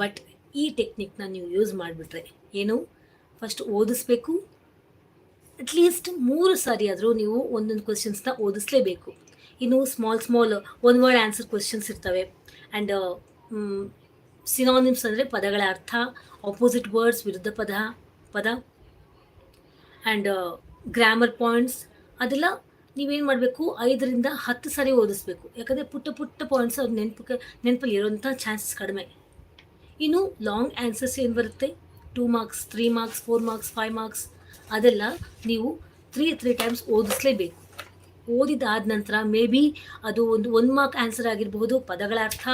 ಬಟ್ ಈ ಟೆಕ್ನಿಕ್ನ ನೀವು ಯೂಸ್ ಮಾಡಿಬಿಟ್ರೆ ಏನು? ಫಸ್ಟ್ ಓದಿಸ್ಬೇಕು. ಅಟ್ಲೀಸ್ಟ್ ಮೂರು ಸಾರಿ ಆದರೂ ನೀವು ಒಂದೊಂದು ಕ್ವಶನ್ಸ್ನ ಓದಿಸ್ಲೇಬೇಕು. ಇನ್ನು small small one word answer questions ಇರ್ತವೆ. ಆ್ಯಂಡ್ ಸಿನಾನಿಮ್ಸ್ ಅಂದರೆ ಪದಗಳ ಅರ್ಥ ಆಪೋಸಿಟ್ ವರ್ಡ್ಸ್ ವಿರುದ್ಧ ಪದ ಪದ. ಆ್ಯಂಡ್ ಗ್ರಾಮರ್ ಪಾಯಿಂಟ್ಸ್ ಅದೆಲ್ಲ ನೀವೇನು ಮಾಡಬೇಕು? ಐದರಿಂದ ಹತ್ತು ಸಾರಿ ಓದಿಸ್ಬೇಕು. ಯಾಕಂದರೆ ಪುಟ್ಟ ಪುಟ್ಟ ಪಾಯಿಂಟ್ಸ್ ಅವ್ರ ನೆನಪು ನೆನಪಲ್ಲಿ ಇರೋಂಥ ಚಾನ್ಸಸ್ ಕಡಿಮೆ. ಇನ್ನು ಲಾಂಗ್ ಆನ್ಸರ್ಸ್ ಏನು ಬರುತ್ತೆ? Two marks three marks four marks five marks ಅದೆಲ್ಲ ನೀವು ತ್ರೀ ತ್ರೀ ಟೈಮ್ಸ್ ಓದಿಸ್ಲೇಬೇಕು. ಓದಿದಾದ ನಂತರ ಮೇ ಬಿ ಅದು ಒಂದು ಒನ್ ಮಾರ್ಕ್ ಆನ್ಸರ್ ಆಗಿರಬಹುದು. ಪದಗಳ ಅರ್ಥ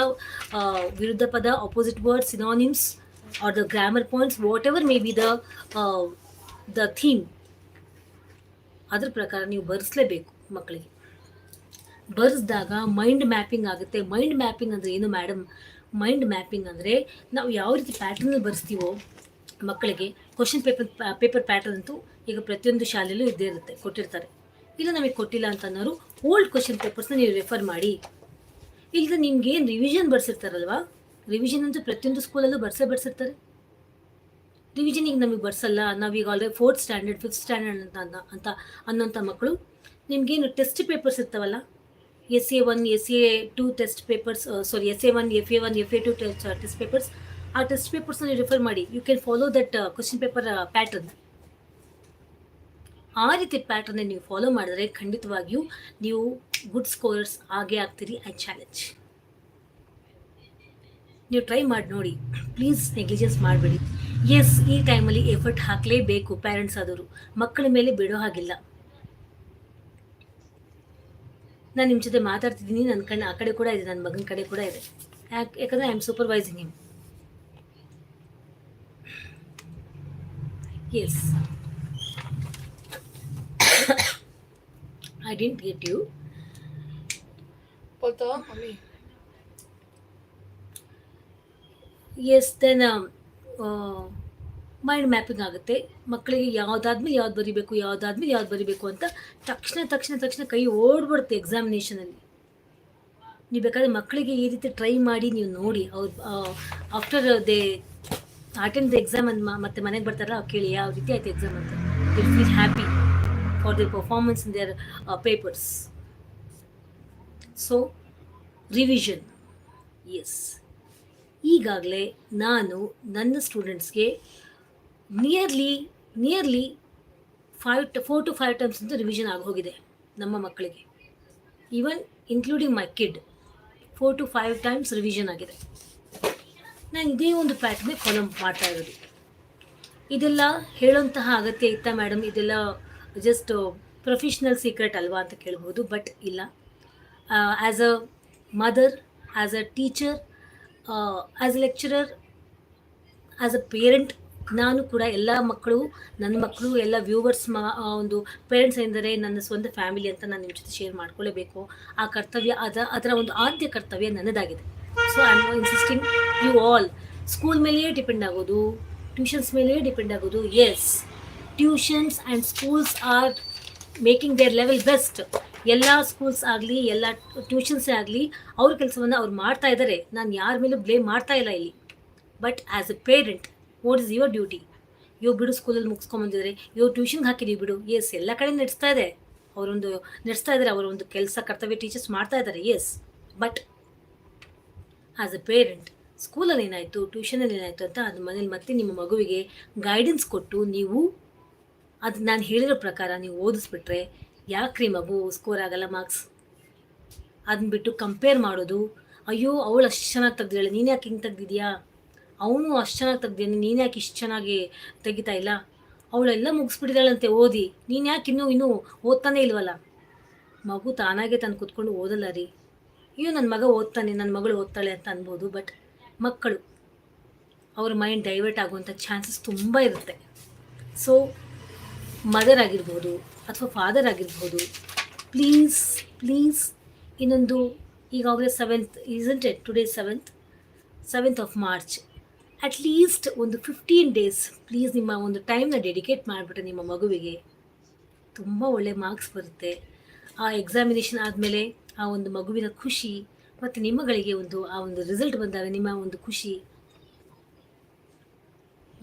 ವಿರುದ್ಧ ಪದ opposite word synonyms are the grammar points whatever may be the theme ಅದ್ರ ಪ್ರಕಾರ ನೀವು ಬರೆಸ್ಲೇಬೇಕು ಮಕ್ಕಳಿಗೆ. ಬರೆಸ್ದಾಗ ಮೈಂಡ್ ಮ್ಯಾಪಿಂಗ್ ಆಗುತ್ತೆ. ಮೈಂಡ್ ಮ್ಯಾಪಿಂಗ್ ಅಂದರೆ ಏನು ಮೇಡಮ್ ಮೈಂಡ್ ಮ್ಯಾಪಿಂಗ್ ಅಂದರೆ ನಾವು ಯಾವ ರೀತಿ ಪ್ಯಾಟರ್ನ್ ಬರೆಸ್ತೀವೋ ಮಕ್ಕಳಿಗೆ ಕ್ವಶನ್ ಪೇಪರ್ ಪೇಪರ್ ಪ್ಯಾಟರ್ನ್ ಅಂತೂ ಈಗ ಪ್ರತಿಯೊಂದು ಶಾಲೆಯಲ್ಲೂ ಇದ್ದೇ ಇರುತ್ತೆ, ಕೊಟ್ಟಿರ್ತಾರೆ. ಇಲ್ಲ ನಮಗೆ ಕೊಟ್ಟಿಲ್ಲ ಅಂತ ಅನ್ನೋರು ಓಲ್ಡ್ ಕ್ವಶನ್ ಪೇಪರ್ಸ್ನ ನೀವು ರೆಫರ್ ಮಾಡಿ. ಇಲ್ಲದ ನಿಮ್ಗೆ ಏನು ರಿವಿಷನ್ ಬರ್ಸಿರ್ತಾರಲ್ವಾ? ರಿವಿಷನ್ ಅಂತೂ ಪ್ರತಿಯೊಂದು ಸ್ಕೂಲಲ್ಲೂ ಬರ್ಸೇ ಬರ್ಸಿರ್ತಾರೆ. ರಿವಿಷನಿಗೆ ನಮಗೆ ಬರ್ಸಲ್ಲ, ನಾವೀಗ already fourth standard fifth standard ಅಂತ ಅನ್ನ- ಅಂತ ಅನ್ನೋಂಥ ಮಕ್ಕಳು ನಿಮಗೇನು ಟೆಸ್ಟ್ ಪೇಪರ್ಸ್ ಇರ್ತಾವಲ್ಲ? S A one S A two test papers sorry S A one F A one F A two test papers ಆ ಟೆಸ್ಟ್ ಪೇಪರ್ಸ್ನ ನೀವು ರೆಫರ್ ಮಾಡಿ. You can follow that question paper pattern ಆ ರೀತಿ ಪ್ಯಾಟರ್ನ ನೀವು follow ಮಾಡಿದ್ರೆ ಖಂಡಿತವಾಗಿಯೂ ನೀವು ಗುಡ್ ಸ್ಕೋರ್ಸ್ ಆಗೇ ಆಗ್ತೀರಿ ಐ ಚಾಲೆಂಜ್ ನೀವು ಟ್ರೈ ಮಾಡಿ ನೋಡಿ. ಪ್ಲೀಸ್ ನೆಗ್ಲಿಜೆನ್ಸ್ ಮಾಡಬೇಡಿ. ಎಸ್ ಈ ಟೈಮಲ್ಲಿ ಎಫರ್ಟ್ ಹಾಕಲೇಬೇಕು ಪೇರೆಂಟ್ಸ್ ಆದವರು. ಮಕ್ಕಳ ಮೇಲೆ ಬಿಡೋ ಹಾಗಿಲ್ಲ. ನಾನು ನಿಮ್ಮ ಜೊತೆ ಮಾತಾಡ್ತಿದ್ದೀನಿ ನನ್ನ ಕಣ್ಣು ಆ ಕಡೆ ಕೂಡ ಇದೆ ನನ್ನ ಮಗನ ಕಡೆ ಕೂಡ ಇದೆ. ಯಾಕೆ ಯಾಕಂದರೆ I am supervising him yes I didn't get you yes then mind mapping ಆಗುತ್ತೆ. ಮಕ್ಕಳಿಗೆ ಯಾವುದಾದ್ಮೇಲೆ ಯಾವ್ದು ಬರಿಬೇಕು ಯಾವುದಾದ್ಮೇಲೆ ಯಾವ್ದು ಬರಿಬೇಕು ಅಂತ ತಕ್ಷಣ ತಕ್ಷಣ ತಕ್ಷಣ ಕೈ ಓಡ್ಬಿಡುತ್ತೆ ಎಕ್ಸಾಮಿನೇಷನಲ್ಲಿ ನೀವು ಬೇಕಾದ್ರೆ ಮಕ್ಕಳಿಗೆ ಈ ರೀತಿ ಟ್ರೈ ಮಾಡಿ ನೀವು ನೋಡಿ. ಅವ್ರು after they attend the exam ಅಂತ ಮತ್ತೆ ಮನೆಗೆ ಬರ್ತಾರಲ್ಲ ಕೇಳಿ, ಯಾವ ರೀತಿ ಆಯ್ತು ಎಕ್ಸಾಮ್ ಅಂತ? It feel happy for the performance in their papers so revision yes ಈಗಾಗಲೇ ನಾನು ನನ್ನ ಸ್ಟೂಡೆಂಟ್ಸ್ಗೆ nearly nearly five to four to five times ಅಂತ ರಿವಿಷನ್ ಆಗೋಗಿದೆ ನಮ್ಮ ಮಕ್ಕಳಿಗೆ. Even including my kid four to five times revision ಆಗಿದೆ. ನಾನು ಇದೇ ಒಂದು ಪ್ಯಾಟ್ರನ್ನೇ ಫಾಲೋ ಮಾಡ್ತಾ ಇರೋದು. ಇದೆಲ್ಲ ಹೇಳೋಂತಹ ಅಗತ್ಯ ಇತ್ತಾ ಮೇಡಮ್ ಇದೆಲ್ಲ ಜಸ್ಟ್ ಪ್ರೊಫೆಷ್ನಲ್ ಸೀಕ್ರೆಟ್ ಅಲ್ವಾ ಅಂತ ಕೇಳ್ಬೋದು ಬಟ್ ಇಲ್ಲ. As a mother as a teacher as a lecturer as a parent ನಾನು ಕೂಡ ಎಲ್ಲ ಮಕ್ಕಳು ನನ್ನ ಮಕ್ಕಳು, ಎಲ್ಲ ವ್ಯೂವರ್ಸ್ ಮಾ ಒಂದು ಪೇರೆಂಟ್ಸ್ ಎಂದರೆ ನನ್ನ ಸ್ವಂತ ಫ್ಯಾಮಿಲಿ ಅಂತ ನಾನು ನಿಮ್ಮ ಜೊತೆ ಶೇರ್ ಮಾಡ್ಕೊಳ್ಳೇಬೇಕು ಆ ಕರ್ತವ್ಯ, ಅದ, ಅದರ ಒಂದು ಆದ್ಯ ಕರ್ತವ್ಯ ನನ್ನದಾಗಿದೆ. So I am insisting you all school ಮೇಲೆಯೇ ಡಿಪೆಂಡ್ ಆಗೋದು ಟ್ಯೂಷನ್ಸ್ ಮೇಲೆಯೇ ಡಿಪೆಂಡ್ ಆಗೋದು yes tuitions and schools are making their level best ಎಲ್ಲ ಸ್ಕೂಲ್ಸ್ ಆಗಲಿ, ಎಲ್ಲ ಟ್ಯೂಷನ್ಸೇ ಆಗಲಿ, ಅವ್ರ ಕೆಲಸವನ್ನು ಅವ್ರು ಮಾಡ್ತಾ ಇದ್ದಾರೆ ನಾನು ಯಾರ ಮೇಲೂ ಬ್ಲೇಮ್ ಮಾಡ್ತಾ ಇಲ್ಲ ಇಲ್ಲಿ. But as a parent what is your duty ಇವ್ ಬಿಡು ಸ್ಕೂಲಲ್ಲಿ ಮುಗಿಸ್ಕೊಂಬಂದಿದ್ರೆ ಇವ್ ಟ್ಯೂಷನ್ಗೆ ಹಾಕಿದೀವಿ ಬಿಡು. ಎಸ್ ಎಲ್ಲ ಕಡೆ ನಡೆಸ್ತಾ ಇದೆ. ಅವರೊಂದು ನಡೆಸ್ತಾ ಇದ್ದಾರೆ ಅವರೊಂದು ಕೆಲಸ, ಕರ್ತವ್ಯ ಟೀಚರ್ಸ್ ಮಾಡ್ತಾ ಇದ್ದಾರೆ yes but as a parent ಸ್ಕೂಲಲ್ಲಿ ಏನಾಯಿತು ಟ್ಯೂಷನಲ್ಲಿ ಏನಾಯಿತು ಅಂತ ಅದು ಮನೇಲಿ ಮತ್ತೆ ನಿಮ್ಮ ಮಗುವಿಗೆ ಗೈಡೆನ್ಸ್ ಕೊಟ್ಟು ನೀವು ಅದು ನಾನು ಹೇಳಿರೋ ಪ್ರಕಾರ ನೀವು ಓದಿಸ್ಬಿಟ್ರೆ ಯಾಕ್ರಿ ಮಗು ಸ್ಕೋರ್ ಆಗಲ್ಲ ಮಾರ್ಕ್ಸ್ ಅದನ್ನ ಬಿಟ್ಟು ಕಂಪೇರ್ ಮಾಡೋದು. ಅಯ್ಯೋ, ಅವಳು ಅಷ್ಟು ಚೆನ್ನಾಗಿ ತೆಗ್ದಿದ್ದಾಳೆ. ನೀನು ಯಾಕೆ ಹಿಂಗೆ ತೆಗ್ದಿದ್ಯಾ ಅವನು ಅಷ್ಟು ಚೆನ್ನಾಗಿ ತೆಗ್ದಿದ್ದಾನೆ. ನೀನು ಯಾಕೆ ಇಷ್ಟು ಚೆನ್ನಾಗಿ ತೆಗಿತಾ ಇಲ್ಲ? ಅವಳೆಲ್ಲ ಮುಗಿಸ್ಬಿಟ್ಟಿದ್ದಾಳಂತೆ, ಓದಿ. ನೀನು ಯಾಕೆ ಇನ್ನೂ ಇನ್ನೂ ಓದ್ತಾನೆ ಇಲ್ವಲ್ಲ? ಮಗು ತಾನಾಗೆ ತಾನು ಕುತ್ಕೊಂಡು ಓದಲ್ಲ ರೀ. ಅಯ್ಯೋ ನನ್ನ ಮಗ ಓದ್ತಾನೆ. ನನ್ನ ಮಗಳು ಓದ್ತಾಳೆ ಅಂತ ಅನ್ಬೋದು ಬಟ್ ಮಕ್ಕಳು, ಅವ್ರ ಮೈಂಡ್ ಡೈವರ್ಟ್ ಆಗುವಂಥ ಚಾನ್ಸಸ್ ತುಂಬ ಇರುತ್ತೆ. ಸೊ ಮದರ್ ಆಗಿರ್ಬೋದು ಅಥವಾ ಫಾದರ್ ಆಗಿರ್ಬೋದು ಪ್ಲೀಸ್ ಪ್ಲೀಸ್ ಇನ್ನೊಂದು ಈಗ ಅವರೇ seventh isn't it today seventh seventh of March at least ಒಂದು ಫಿಫ್ಟೀನ್ ಡೇಸ್ ಪ್ಲೀಸ್ ನಿಮ್ಮ ಒಂದು ಟೈಮ್ನ ಡೆಡಿಕೇಟ್ ಮಾಡಿಬಿಟ್ರೆ ನಿಮ್ಮ ಮಗುವಿಗೆ ತುಂಬ ಒಳ್ಳೆ ಮಾರ್ಕ್ಸ್ ಬರುತ್ತೆ. ಆ ಎಕ್ಸಾಮಿನೇಷನ್ ಆದಮೇಲೆ ಆ ಒಂದು ಮಗುವಿನ ಖುಷಿ ಮತ್ತು ನಿಮ್ಮಗಳಿಗೆ ಒಂದು, ಆ ಒಂದು ರಿಸಲ್ಟ್ ಬಂದಾಗ ನಿಮ್ಮ ಒಂದು ಖುಷಿ.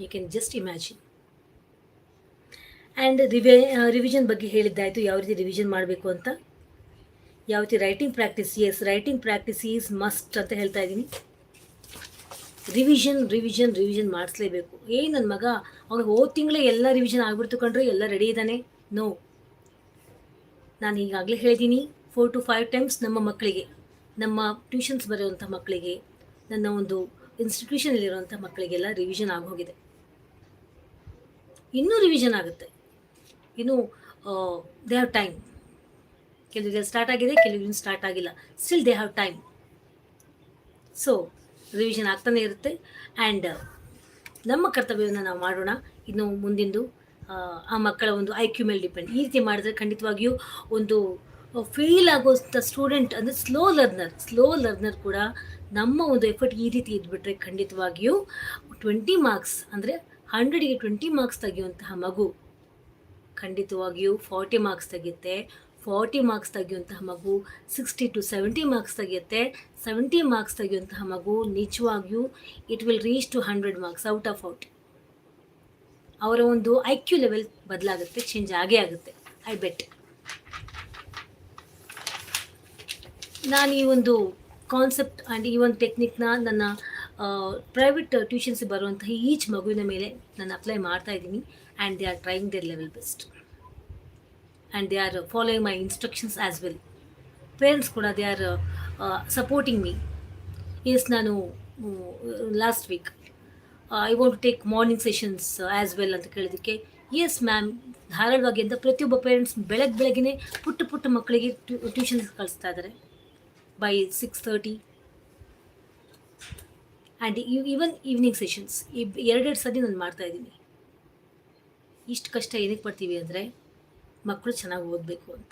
You can just imagine and ರಿವೆ revision ಬಗ್ಗೆ ಹೇಳಿದ್ದಾಯಿತು. ಯಾವ ರೀತಿ ರಿವಿಷನ್ ಮಾಡಬೇಕು ಅಂತ? ಯಾವ ರೀತಿ writing practice yes writing practice is must ಅಂತ ಹೇಳ್ತಾ ಇದ್ದೀನಿ. ರಿವಿಷನ್ ರಿವಿಷನ್ ರಿವಿಷನ್ ಮಾಡಿಸ್ಲೇಬೇಕು. ಏ ನನ್ನ ಮಗ ಅವ್ರು ಹೋದ ತಿಂಗಳೇ ಎಲ್ಲ ರಿವಿಷನ್ ಆಗ್ಬಿಡ್ತು ಕಂಡ್ರೆ ಎಲ್ಲ ರೆಡಿ ಇದ್ದಾನೆ. ನೋ ನಾನು ಈಗಾಗಲೇ ಹೇಳಿದ್ದೀನಿ ಫೋರ್ ಟು ಫೈವ್ ಟೈಮ್ಸ್ ನಮ್ಮ ಮಕ್ಕಳಿಗೆ ನಮ್ಮ ಟ್ಯೂಷನ್ಸ್ ಬರೆಯುವಂಥ ಮಕ್ಕಳಿಗೆ ನನ್ನ ಒಂದು ಇನ್ಸ್ಟಿಟ್ಯೂಷನಲ್ಲಿರುವಂಥ ಮಕ್ಕಳಿಗೆಲ್ಲ ರಿವಿಷನ್ ಆಗೋಗಿದೆ. ಇನ್ನೂ ರಿವಿಷನ್ ಆಗುತ್ತೆ. ಇನ್ನು ದೇ ಹ್ಯಾವ್ ಟೈಮ್ ಕೆಲವರಿಗೆ ಸ್ಟಾರ್ಟ್ ಆಗಿದೆ ಕೆಲವರಿಗೆ ಸ್ಟಾರ್ಟ್ ಆಗಿಲ್ಲ. Still they have time so revision ಆಗ್ತಾನೆ ಇರುತ್ತೆ. ಆ್ಯಂಡ್ ನಮ್ಮ ಕರ್ತವ್ಯವನ್ನು ನಾವು ಮಾಡೋಣ. ಇನ್ನು ಮುಂದಿಂದು ಆ, ಆ ಮಕ್ಕಳ ಒಂದು ಐ ಕ್ಯೂ ಮೇಲೆ ಡಿಪೆಂಡ್ ಈ ರೀತಿ ಮಾಡಿದ್ರೆ ಖಂಡಿತವಾಗಿಯೂ ಒಂದು ಫೇಲ್ ಆಗೋಂಥ ಸ್ಟೂಡೆಂಟ್ ಅಂದರೆ ಸ್ಲೋ ಲರ್ನರ್ ಸ್ಲೋ ಲರ್ನರ್ ಕೂಡ ನಮ್ಮ ಒಂದು ಎಫರ್ಟ್ ಈ ರೀತಿ ಇದ್ಬಿಟ್ರೆ ಖಂಡಿತವಾಗಿಯೂ ಟ್ವೆಂಟಿ ಮಾರ್ಕ್ಸ್ ಅಂದರೆ ಹಂಡ್ರೆಡಿಗೆ ಟ್ವೆಂಟಿ ಮಾರ್ಕ್ಸ್ ತೆಗೆಯುವಂತಹ ಮಗು ಖಂಡಿತವಾಗಿಯೂ ಫಾರ್ಟಿ ಮಾರ್ಕ್ಸ್ ತೆಗೆಯುತ್ತೆ. ಫಾರ್ಟಿ ಮಾರ್ಕ್ಸ್ ತೆಗೆಯುವಂತಹ ಮಗು ಸಿಕ್ಸ್ಟಿ ಟು ಸೆವೆಂಟಿ ಮಾರ್ಕ್ಸ್ ತೆಗೆಯುತ್ತೆ. ಸೆವೆಂಟಿ ಮಾರ್ಕ್ಸ್ ತೆಗೆಯುವಂತಹ ಮಗು ನಿಜವಾಗಿಯೂ it will reach to hundred marks out of out ಅವರ ಒಂದು ಐ ಕ್ಯೂ ಲೆವೆಲ್ ಬದಲಾಗುತ್ತೆ ಚೇಂಜ್ ಆಗೇ ಆಗುತ್ತೆ ಐ ಬೆಟ್ ನಾನು ಈ ಒಂದು ಕಾನ್ಸೆಪ್ಟ್ ಆ್ಯಂಡ್ ಈ ಒಂದು ಟೆಕ್ನಿಕ್ನ ನನ್ನ ಪ್ರೈವೇಟ್ ಟ್ಯೂಷನ್ಸ್ ಬರುವಂತಹ ಈಚ್ ಮಗುವಿನ ಮೇಲೆ ನಾನು ಅಪ್ಲೈ ಮಾಡ್ತಾ ಇದ್ದೀನಿ. And they are trying their level best and they are following my instructions as well parents ಕೂಡ they are supporting me yes ನಾನು last week I want to take morning sessions as well ಅಂತ ಕೇಳಿದ್ದಕ್ಕೆ yes ma'am ಧಾರಾಳವಾಗಿ ಅಂತ ಪ್ರತಿಯೊಬ್ಬ parents ಬೆಳಗ್ಗೆ ಬೆಳಗ್ಗೆ ಪುಟ್ಟ ಪುಟ್ಟ ಮಕ್ಕಳಿಗೆ ಟ್ಯೂಷನ್ಸ್ ಕಳಿಸ್ತಾ ಇದ್ದಾರೆ by six thirty and even evening sessions ಎರಡೆರಡು ಸತಿ ನಾನು ಮಾಡ್ತಾಯಿದ್ದೀನಿ ಇಷ್ಟು ಕಷ್ಟ ಏನಕ್ಕೆ ಪಡ್ತೀವಿ ಅಂದರೆ ಮಕ್ಕಳು ಚೆನ್ನಾಗಿ ಓದಬೇಕು ಅಂತ.